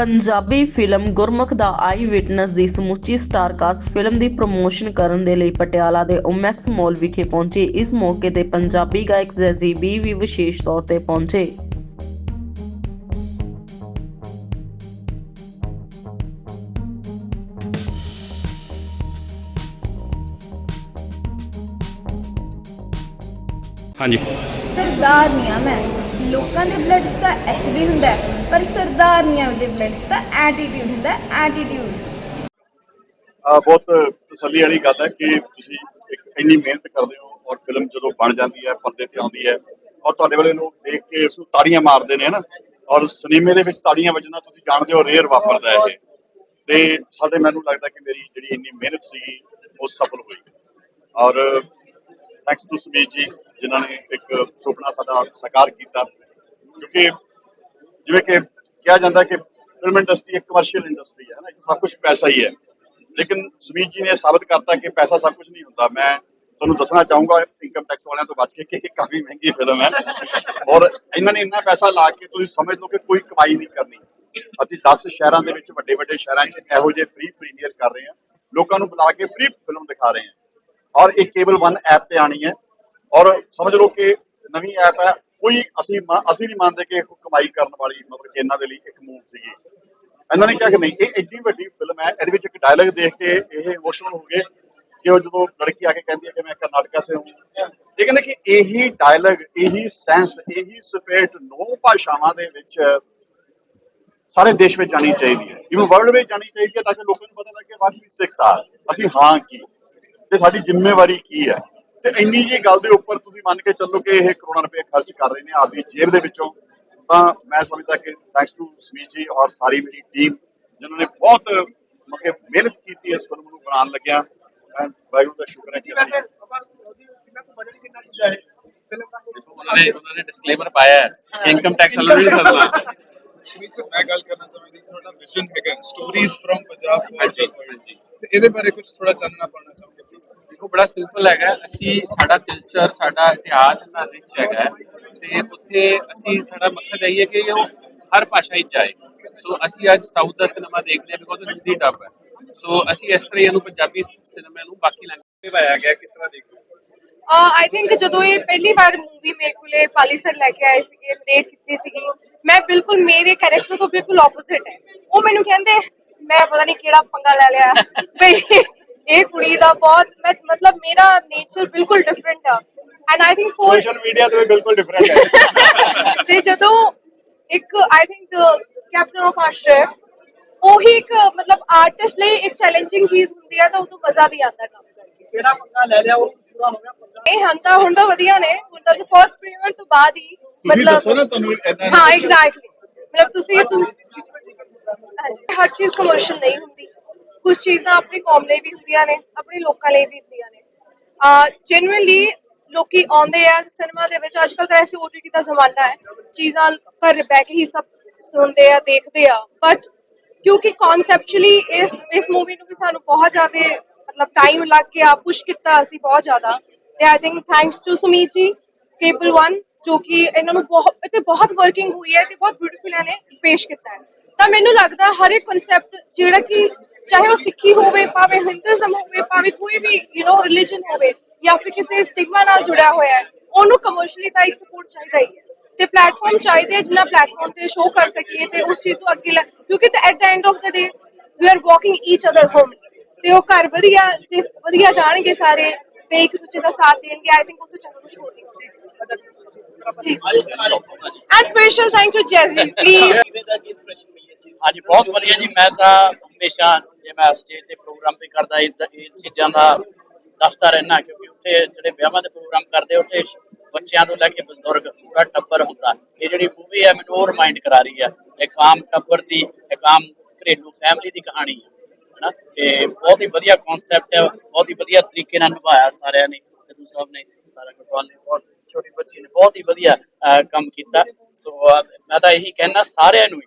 Punjabi film Gurmukh ਦਾ eye witness ਦੀ ਸਮੁੱਚੀ ਸਟਾਰਕਾਸਟ ਫਿਲਮ ਦੀ ਪ੍ਰਮੋਸ਼ਨ ਕਰਨ ਦੇ ਲਈ ਪਟਿਆਲਾ ਦੇ ਓਮੈਕਸ ਮਾਲ ਵਿਖੇ ਪਹੁੰਚੀ। ਇਸ ਮੌਕੇ ਤੇ ਪੰਜਾਬੀ ਗਾਇਕ ਜ਼ੈਜ਼ੀ ਬੀ ਵੀ ਵਿਸ਼ੇਸ਼ ਤੌਰ ਤੇ ਪਹੁੰਚੇ। ਹਾਂਜੀ। ਸਰਦਾਰ ਨਹੀਂ ਆ ਮੈਂ। ਲੋਕਾਂ ਦੇ ਬਲੱਡ 'ਚ ਤਾਂ ਐਚਬੀ ਹੁੰਦਾ ਹੈ, ਪਰ ਸਰਦਾਰਨੀਆਂ ਦੇ ਬਲੱਡ 'ਚ ਤਾਂ ਐਟੀਟਿਊਡ ਹੁੰਦਾ ਐਟੀਟਿਊਡ ਅਹ ਬਹੁਤ ਤਸੱਲੀ ਵਾਲੀ ਗੱਲ ਹੈ ਕਿ ਤੁਸੀਂ ਇੱਕ ਇੰਨੀ ਮਿਹਨਤ ਕਰਦੇ ਹੋ ਔਰ ਫਿਲਮ ਜਦੋਂ ਬਣ ਜਾਂਦੀ ਹੈ ਪਰਦੇ ਤੇ ਆਉਂਦੀ ਹੈ ਔਰ ਤੁਹਾਡੇ ਵਾਲੇ ਲੋਕ ਦੇਖ ਕੇ ਤਾੜੀਆਂ ਮਾਰਦੇ ਨੇ ਹਨਾ ਔਰ ਸਿਨੇਮੇ ਦੇ ਵਿੱਚ ਤਾੜੀਆਂ ਵੱਜਣਾ ਤੁਸੀਂ ਜਾਣਦੇ ਹੋ ਰੇਅਰ ਵਾਪਰਦਾ ਹੈ ਇਹ। ਤੇ ਸਾਡੇ ਮੈਨੂੰ ਲੱਗਦਾ ਕਿ ਮੇਰੀ ਜਿਹੜੀ ਇੰਨੀ ਮਿਹਨਤ ਸੀ ਉਹ ਸਫਲ ਹੋਈ। ਔਰ ਥੈਂਕਸ ਟੂ ਸਮੀਰ ਜੀ ਜਿਨ੍ਹਾਂ ਨੇ ਇੱਕ ਸੁਪਨਾ ਸਾਡਾ ਸਾਕਾਰ ਕੀਤਾ ਕਿਉਂਕਿ ਜਿਵੇਂ ਕਿ ਕਿਹਾ ਜਾਂਦਾ ਕਿ ਫਿਲਮ ਇੰਡਸਟਰੀ ਇੱਕ ਕਮਰਸ਼ੀਅਲ ਇੰਡਸਟਰੀ ਹੈ ਨਾ ਸਭ ਕੁਝ ਪੈਸਾ ਹੀ ਹੈ। ਲੇਕਿਨ ਸੁਮੀਤ ਜੀ ਨੇ ਸਾਬਤ ਕਰਤਾ ਕਿ ਪੈਸਾ ਸਭ ਕੁਝ ਨਹੀਂ ਹੁੰਦਾ। ਮੈਂ ਤੁਹਾਨੂੰ ਦੱਸਣਾ ਚਾਹੂੰਗਾ ਇਨਕਮ ਟੈਕਸ ਵਾਲਿਆਂ ਤੋਂ ਬਚ ਕੇ ਕਿ ਇਹ ਕਾਫੀ ਮਹਿੰਗੀ ਫਿਲਮ ਹੈ। ਔਰ ਇਹਨਾਂ ਨੇ ਇੰਨਾ ਪੈਸਾ ਲਾ ਕੇ ਤੁਸੀਂ ਸਮਝ ਲਓ ਕਿ ਕੋਈ ਕਮਾਈ ਨਹੀਂ ਕਰਨੀ। ਅਸੀਂ 10 ਸ਼ਹਿਰਾਂ ਦੇ ਵਿੱਚ ਵੱਡੇ ਵੱਡੇ ਸ਼ਹਿਰਾਂ 'ਚ ਇਹੋ ਜਿਹੇ ਫ੍ਰੀ ਪ੍ਰੀਮੀਅਰ ਕਰ ਰਹੇ ਹਾਂ। ਲੋਕਾਂ ਨੂੰ ਬੁਲਾ ਕੇ ਫ੍ਰੀ ਫਿਲਮ ਦਿਖਾ ਰਹੇ ਹਾਂ। ਔਰ ਇਹ ਕੇਬਲ 1 ਐਪ ਤੇ ਆਣੀ ਹੈ। ਔਰ ਸਮਝ ਲਓ ਕਿ ਨਵੀਂ ਐਪ ਹੈ ਕੋਈ ਅਸੀਂ ਅਸੀਂ ਨਹੀਂ ਮੰਨਦੇ ਕਿ ਕਮਾਈ ਕਰਨ ਵਾਲੀ ਮਤਲਬ ਕਿ ਇਹਨਾਂ ਦੇ ਲਈ ਇੱਕ ਮੂਵ ਸੀਗੀ। ਇਹਨਾਂ ਨੇ ਕਿਹਾ ਕਿ ਨਹੀਂ, ਇਹ ਐਡੀ ਵੱਡੀ ਫਿਲਮ ਹੈ, ਇਹਦੇ ਵਿੱਚ ਇੱਕ ਡਾਇਲੌਗ ਦੇਖ ਕੇ ਇਹ ਇਮੋਸ਼ਨਲ ਹੋ ਗਏ ਕਿ ਉਹ ਜਦੋਂ ਲੜਕੀ ਆ ਕੇ ਕਹਿੰਦੀ ਹੈ ਕਿ ਮੈਂ ਕਰਨਾਟਕਾ ਸੇ ਹੂੰ। ਇਹ ਕਹਿੰਦੇ ਕਿ ਇਹੀ ਡਾਇਲੌਗ ਇਹੀ ਸੈਂਸ ਇਹੀ ਸਪੇਟ ਨੌ ਭਾਸ਼ਾਵਾਂ ਦੇ ਵਿੱਚ ਸਾਰੇ ਦੇਸ਼ ਵਿੱਚ ਜਾਣੀ ਚਾਹੀਦੀ ਹੈ। ਇਵਨ ਵਰਲਡ ਵਿੱਚ ਜਾਣੀ ਚਾਹੀਦੀ ਹੈ ਤਾਂ ਕਿ ਲੋਕਾਂ ਨੂੰ ਪਤਾ ਲੱਗੇ ਵਾਟ ਵੀ ਸਿਕਸ ਆ ਅਸੀਂ ਹਾਂ ਕੀ? ਤੇ ਸਾਡੀ ਜ਼ਿੰਮੇਵਾਰੀ ਕੀ ਹੈ? ਤੇ ਇੰਨੀ ਜੀ ਗੱਲ ਦੇ ਉੱਪਰ ਤੁਸੀਂ ਮੰਨ ਕੇ ਚੱਲੋ ਕਿ ਇਹ ਕਰੋੜਾਂ ਰੁਪਏ ਖਰਚ ਕਰ ਰਹੇ ਨੇ ਆਪਦੀ ਜੇਬ ਦੇ ਵਿੱਚੋਂ ਤਾਂ ਮੈਂ ਸਮਝਦਾ ਕਿ ਥੈਂਕਸ ਟੂ ਸਮੀਰ ਜੀ ਔਰ ਸਾਰੀ ਮੇਰੀ ਟੀਮ ਜਿਨ੍ਹਾਂ ਨੇ ਬਹੁਤ ਮਤਲਬ ਮਿਹਨਤ ਕੀਤੀ ਇਸ ਫਿਲਮ ਨੂੰ ਬਣਾਉਣ ਲੱਗਿਆ ਐਂਡ ਵਾਹਿਗੁਰੂ ਦਾ ਸ਼ੁਕਰ ਹੈ ਕਿ ਅਸੀਂ ਉਹਨਾਂ ਨੇ ਉਹਨਾਂ ਨੇ ਡਿਸਕਲੇਮਰ ਪਾਇਆ ਹੈ। ਇਨਕਮ ਟੈਕਸ ਵਾਲਾ ਨਹੀਂ ਸਦਨਾ ਸੁਮੀਤ ਸਰ ਮੈਂ ਗੱਲ ਕਰਨਾ ਚਾਹੁੰਦੀ ਤੁਹਾਡਾ ਵਿਜ਼ਨ ਹੈਗਾ ਸਟੋਰੀਜ਼ ਫਰਮ ਪੰਜਾਬ ਹਾਂਜੀ ਤੇ ਇਹਦੇ ਬਾਰੇ ਕੁਝ ਥੋੜਾ ਜਾਣਨਾ ਪਾਉਣਾ ਚਾਹੁੰਦੇ ਪਲੀਜ਼ ਦੇਖੋ ਬੜਾ ਸਿੰਪਲ ਹੈਗਾ ਅਸੀਂ ਸਾਡਾ ਕਲਚਰ ਸਾਡਾ ਇਤਿਹਾਸ ਇੰਨਾ ਰਿਚ ਹੈਗਾ ਤੇ ਉੱਥੇ ਅਸੀਂ ਸਾਡਾ ਮਕਸਦ ਇਹ ਹੈ ਕਿ ਉਹ ਹਰ ਭਾਸ਼ਾ ਵਿੱਚ ਆਏ। ਸੋ ਅਸੀਂ ਅੱਜ ਸਾਊਥ ਦਾ ਸਿਨੇਮਾ ਦੇਖ ਲਿਆ ਬਿਕੋਜ਼ ਹਿੰਦੀ ਡੱਬ ਹੈ। ਸੋ ਅਸੀਂ ਇਸ ਤਰ੍ਹਾਂ ਹੀ ਇਹਨੂੰ ਪੰਜਾਬੀ ਸਿਨੇਮੇ ਨੂੰ ਬਾਕੀ ਲੈਂਗੁਏਜ ਨਿਭਾਇਆ ਗਿਆ ਕਿਸ ਤਰ੍ਹਾਂ ਦੇਖਦੇ ਹੋ? ਆਈ ਥਿੰਕ ਜਦੋਂ ਇਹ ਪਹਿਲੀ ਵਾਰ ਮੂਵੀ ਮੇਰੇ ਕੋਲੇ ਪਾਲੀ ਸਰ ਲੈ ਕੇ ਆਏ ਸੀਗੇ ਰੇਟ ਕੀਤੀ ਸੀਗੀ ਮੈਂ ਬਿਲਕੁਲ ਮੇਰੇ ਕੈਰੈਕਟਰ ਤੋਂ ਬਿਲਕੁਲ ਆਪੋਜ਼ਿਟ ਹੈ। ਉਹ ਮੈਨੂੰ ਕਹਿੰਦੇ ਮੈਂ ਪਤਾ ਨਹੀਂ ਕਿਹੜਾ ਪੰਗਾ ਲੈ ਲਿਆ। ਬਈ ਇਹ ਕੁੜੀ ਦਾ ਬਹੁਤ ਮੈਂ- ਮਤਲਬ ਮੇਰਾ ਨੇਚਰ ਬਿਲਕੁਲ ਡਿਫਰੈਂਟ ਆ। And I think for social media ਤੇ ਬਿਲਕੁਲ ਡਿਫਰੈਂਟ ਹੈ। ਤੇ ਜਦੋਂ ਇੱਕ I think captain of Asher ਉਹੀ ਇੱਕ ਮਤਲਬ ਆਰਟਿਸਟ ਲਈ ਇੱਕ ਚੈਲੰਜਿੰਗ ਚੀਜ਼ ਹੁੰਦੀ ਹੈ ਤਾਂ ਉਹ ਤੋਂ ਮਜ਼ਾ ਵੀ ਆਉਂਦਾ ਕੰਮ ਕਰਕੇ। ਕਿਹੜਾ ਪੰਗਾ ਲੈ ਲਿਆ ਉਹ ਪੂਰਾ ਹੋ ਗਿਆ ਪੰਗਾ। ਇਹ ਹੁਣ ਤਾਂ ਹੁਣ ਤਾਂ ਵਧੀਆ ਨੇ। ਹੁਣ ਤਾਂ ਫਰਸਟ ਪ੍ਰੀਮੀਅਰ ਤੋਂ ਬਾਅਦ ਹੀ ਤੁਸੀਂ ਦੱਸੋ ਨਾ ਤੁਹਾਨੂੰ ਏਦਾਂ ਹਾਂ ਐਗਜ਼ੈਕਟਲੀ ਮਤਲਬ ਤੁਸੀਂ ਤੁਸੀਂ ਹਰ ਚੀਜ਼ ਕਮਰਸ਼ੀਅਲ ਨਹੀਂ ਹੁੰਦੀ। ਕੁਝ ਚੀਜ਼ਾਂ ਆਪਣੀ ਕੌਮ ਲਈ ਵੀ ਹੁੰਦੀਆਂ ਨੇ ਆਪਣੇ ਲੋਕਾਂ ਲਈ ਵੀ ਹੁੰਦੀਆਂ ਨੇ। ਆ ਜੈਨੂਇਨਲੀ ਲੋਕੀ ਆਉਂਦੇ ਆ ਸਿਨੇਮਾ ਦੇ ਵਿੱਚ। ਅੱਜਕੱਲ ਤਾਂ ਐਸੇ OTT ਦਾ ਜ਼ਮਾਨਾ ਹੈ। ਚੀਜ਼ਾਂ ਘਰ ਬੈਠ ਕੇ ਹੀ ਸਭ ਸੁਣਦੇ ਆ ਦੇਖਦੇ ਆ। ਬਟ ਕਿਉਂਕਿ ਕਨਸੈਪਚੁਅਲੀ ਇਸ ਇਸ ਮੂਵੀ ਨੂੰ ਵੀ ਸਾਨੂੰ ਬਹੁਤ ਜ਼ਿਆਦਾ ਮਤਲਬ ਟਾਈਮ ਲੱਗ ਗਿਆ ਪੁਸ਼ ਕੀਤਾ ਅਸੀਂ ਬਹੁਤ ਜ਼ਿਆਦਾ। ਤੇ I think thanks to Sumeet ji cable 1 ਜੋ ਕਿ ਇਹਨਾਂ ਨੂੰ ਬਹੁਤ ਇੱਥੇ ਬਹੁਤ ਵਰਕਿੰਗ ਹੋਈ ਹੈ ਤੇ ਬਹੁਤ ਬਿਊਟੀਫੁਲ ਇਹਨੇ ਪੇਸ਼ ਕੀਤਾ ਹੈ। ਤਾਂ ਮੈਨੂੰ ਲੱਗਦਾ ਹਰ ਇੱਕ ਕਨਸੈਪਟ ਜਿਹੜਾ ਕਿ ਚਾਹੇ ਉਹ ਸਿੱਖੀ ਹੋਵੇ, ਭਾਵੇਂ ਹਿੰਦੂਇਜ਼ਮ ਹੋਵੇ, ਭਾਵੇਂ ਕੋਈ ਵੀ ਯੂ نو ਰਿਲੀਜਨ ਹੋਵੇ ਜਾਂ ਫਿਰ ਕਿਸੇ ਸਟਿਗਮਾ ਨਾਲ ਜੁੜਿਆ ਹੋਇਆ ਹੈ, ਉਹਨੂੰ ਕਮਰਸ਼ੀਅਲੀ ਤਾਂ ਸਪੋਰਟ ਚਾਹੀਦਾ ਹੀ ਹੈ। ਤੇ ਪਲੇਟਫਾਰਮ ਚਾਹੀਦੇ ਜਿੰਨਾ ਪਲੇਟਫਾਰਮ ਤੇ ਸ਼ੋਅ ਕਰ ਸਕੀਏ ਤੇ ਉਸ ਚੀਜ਼ ਤੋਂ ਅੱਗੇ ਲੈ ਕਿਉਂਕਿ at the end of the day we are walking each other home ਤੇ ਉਹ ਘਰ ਵਧੀਆ ਜਿਸ ਵਧੀਆ ਜਾਣਗੇ ਸਾਰੇ, ਤੇ ਇੱਕ ਦੂਜੇ ਦਾ ਸਾਥ ਦੇਣਗੇ। ਆਈ ਥਿੰਕ ਉਹ ਤੋਂ ਚੰਗਾ ਕੁਝ ਹੋਰ ਨਹੀਂ ਹੋ ਸਕਦਾ। Please special thank you Jassi please ਕਿਵੇਂ ਬਹੁਤ ਵਧੀਆ ਜੀ। ਮੈਂ ਤਾਂ ਹਮੇਸ਼ਾ ਜੇ ਮੈਂ ਸਟੇਜ ਤੇ ਪ੍ਰੋਗਰਾਮ ਤੇ ਕਰਦਾ ਇਹ ਚੀਜ਼ਾਂ ਦਾ ਦੱਸਦਾ ਰਹਿਣਾ ਕਿਉਂਕਿ ਉੱਥੇ ਜਿਹੜੇ ਵਿਆਹਾਂ ਦੇ ਪ੍ਰੋਗਰਾਮ ਕਰਦੇ, ਉੱਥੇ ਬੱਚਿਆਂ ਤੋਂ ਲੈ ਕੇ ਬਜ਼ੁਰਗ ਪੂਰਾ ਟੱਬਰ ਹੁੰਦਾ। ਇਹ ਜਿਹੜੀ ਮੂਵੀ ਹੈ, ਮੈਨੂੰ ਉਹ ਰਿਮਾਈਂਡ ਕਰਾ ਰਹੀ ਹੈ। ਇੱਕ ਆਮ ਟੱਬਰ ਦੀ, ਇੱਕ ਆਮ ਘਰੇਲੂ ਫੈਮਿਲੀ ਦੀ ਕਹਾਣੀ ਹੈ, ਹਨਾ? ਤੇ ਬਹੁਤ ਹੀ ਵਧੀਆ ਕਨਸੈਪਟ ਹੈ, ਬਹੁਤ ਹੀ ਵਧੀਆ ਤਰੀਕੇ ਨਾਲ ਨਿਭਾਇਆ ਸਾਰਿਆਂ ਨੇ ਸਿੱਧੂ ਸਾਹਿਬ ਨੇ, ਸਾਰਾ ਕਟਵਾਲ ਨੇ, ਬਹੁਤ ਛੋਟੀ ਬੱਚੀ ਨੇ, ਬਹੁਤ ਹੀ ਵਧੀਆ ਕੰਮ ਕੀਤਾ। ਸੋ ਮੈਂ ਤਾਂ ਇਹੀ ਕਹਿਣਾ ਸਾਰਿਆਂ ਨੂੰ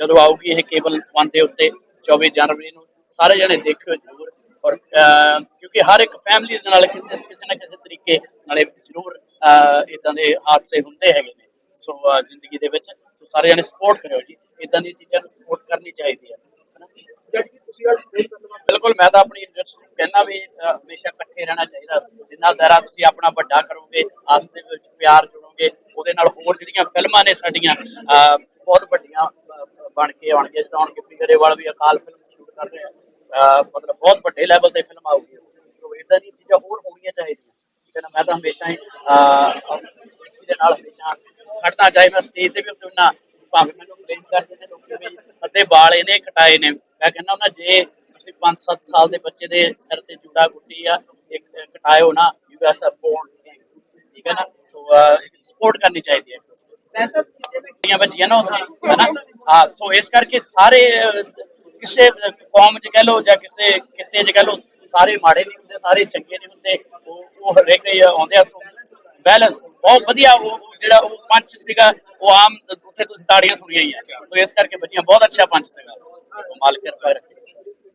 ਜਦੋਂ ਆਊਗੀ ਇਹ ਕੇਬਲ 1 ਦੇ ਉੱਤੇ 24 ਜਨਵਰੀ ਨੂੰ, ਸਾਰੇ ਜਣੇ ਦੇਖਿਓ ਜ਼ਰੂਰ। ਔਰ ਕਿਉਂਕਿ ਹਰ ਇੱਕ ਫੈਮਿਲੀ ਦੇ ਨਾਲ ਕਿਸੇ ਕਿਸੇ ਨਾ ਕਿਸੇ ਤਰੀਕੇ ਨਾਲੇ ਜ਼ਰੂਰ ਇਦਾਂ ਦੇ ਹਾਦਸੇ ਹੁੰਦੇ ਹੈਗੇ ਨੇ। ਸੋ ਜ਼ਿੰਦਗੀ ਦੇ ਵਿੱਚ ਸੋ ਸਾਰੇ ਜਣੇ ਸਪੋਰਟ ਕਰਿਓ ਜੀ। ਇਦਾਂ ਇਦਾਂ ਦੀਆਂ ਚੀਜ਼ਾਂ ਨੂੰ ਸਪੋਰਟ ਕਰਨੀ ਚਾਹੀਦੀ ਹੈ। ਬਿਲਕੁਲ ਮੈਂ ਤਾਂ ਆਪਣੀ ਇੰਡਸਟਰੀ ਨੂੰ ਕਹਿੰਦਾ ਵੀ ਹਮੇਸ਼ਾ ਇਕੱਠੇ ਰਹਿਣਾ ਚਾਹੀਦਾ। ਜਿੰਨਾ ਦਾਇਰਾ ਤੁਸੀਂ ਆਪਣਾ ਵੱਡਾ ਕਰੋਗੇ ਆਪਸ ਦੇ ਵਿੱਚ ਪਿਆਰ ਜੁੜੋਗੇ ਉਹਦੇ ਨਾਲ ਹੋਰ ਜਿਹੜੀਆਂ ਫਿਲਮਾਂ ਨੇ ਸਾਡੀਆਂ ਅਹ, ਬਹੁਤ ਵੱਡੀਆਂ ਬਣ ਕੇ ਆਉਣਗੀਆਂ। ਜਿੱਦਾਂ ਹੁਣ ਗਿੱਪੀ ਗਰੇਵਾਲ ਵੀ ਅਕਾਲ ਫਿਲਮ ਸ਼ੂਟ ਕਰ ਰਹੇ ਆ। ਅਹ, ਮਤਲਬ ਬਹੁਤ ਵੱਡੇ ਲੈਵਲ ਤੇ ਫਿਲਮ ਆਊਗੀ। ਸੋ ਇਦਾਂ ਦੀਆਂ ਚੀਜ਼ਾਂ ਹੋਰ ਹੋਣੀਆਂ ਚਾਹੀਦੀਆਂ। ਠੀਕ ਹੈ ਨਾ ਮੈਂ ਤਾਂ ਹਮੇਸ਼ਾ ਹੀ ਅਹ, ਦੇ ਨਾਲ ਹਮੇਸ਼ਾ ਖੜਨਾ ਚਾਹੇ ਮੈਂ ਸਟੇਜ ਤੇ ਵੀ ਹੁੰਨਾ ਭਾਵੇਂ ਮੈਨੂੰ ਬਲੇਮ ਕਰਦੇ ਨੇ ਲੋਕੀ ਵੀ ਅੱਧੇ ਵਾਲ ਇਹਨੇ ਕਟਾਏ ਨੇ। ਮੈਂ ਕਹਿੰਦਾ ਹੁੰਦਾ ਜੇ ਤੁਸੀਂ 5-7 ਸਾਲ ਦੇ ਬੱਚੇ ਦੇ ਸਿਰ ਤੇ ਜੂੜਾ ਗੁੱਟੀ ਆ ਇੱਕ ਕਟਾਇਓ ਨਾ ਯੂ ਆਰ ਬੋਰਨ ਠੀਕ ਹੈ ਨਾ? ਸੋ ਸਪੋਰਟ ਕਰਨੀ ਚਾਹੀਦੀ ਹੈ ਕੁੜੀਆਂ ਬੱਚੀਆਂ ਨਾ ਹੁੰਦੀਆਂ ਹਨਾ ਹਾਂ ਸੋ ਇਸ ਕਰਕੇ ਸਾਰੇ ਕਿਸੇ ਕੌਮ ਚ ਕਹਿ ਲਓ ਜਾਂ ਕਿਸੇ ਕਿਤੇ ਚ ਕਹਿ ਲਓ ਸਾਰੇ ਮਾੜੇ ਨਹੀਂ ਹੁੰਦੇ ਸਾਰੇ ਚੰਗੇ ਨਹੀਂ ਹੁੰਦੇ ਉਹ ਉਹ ਹਰੇਕ ਹੀ ਆਉਂਦੇ ਆ ਸੋ ਬੈਲੈਂਸ ਬਹੁਤ ਵਧੀਆ ਉਹ ਜਿਹੜਾ ਉਹ ਪੰਚ ਸੀਗਾ ਉਹ ਆਮ ਉੱਥੇ ਤੁਸੀਂ ਤਾੜੀਆਂ ਸੁਣੀਆਂ ਹੀ ਆ। ਸੋ ਇਸ ਕਰਕੇ ਬੱਚੀਆਂ ਬਹੁਤ ਅੱਛਾ ਪੰਚ ਸੀਗਾ। ਮਾਲਕ ਕਿਰਪਾ ਰੱਖੇ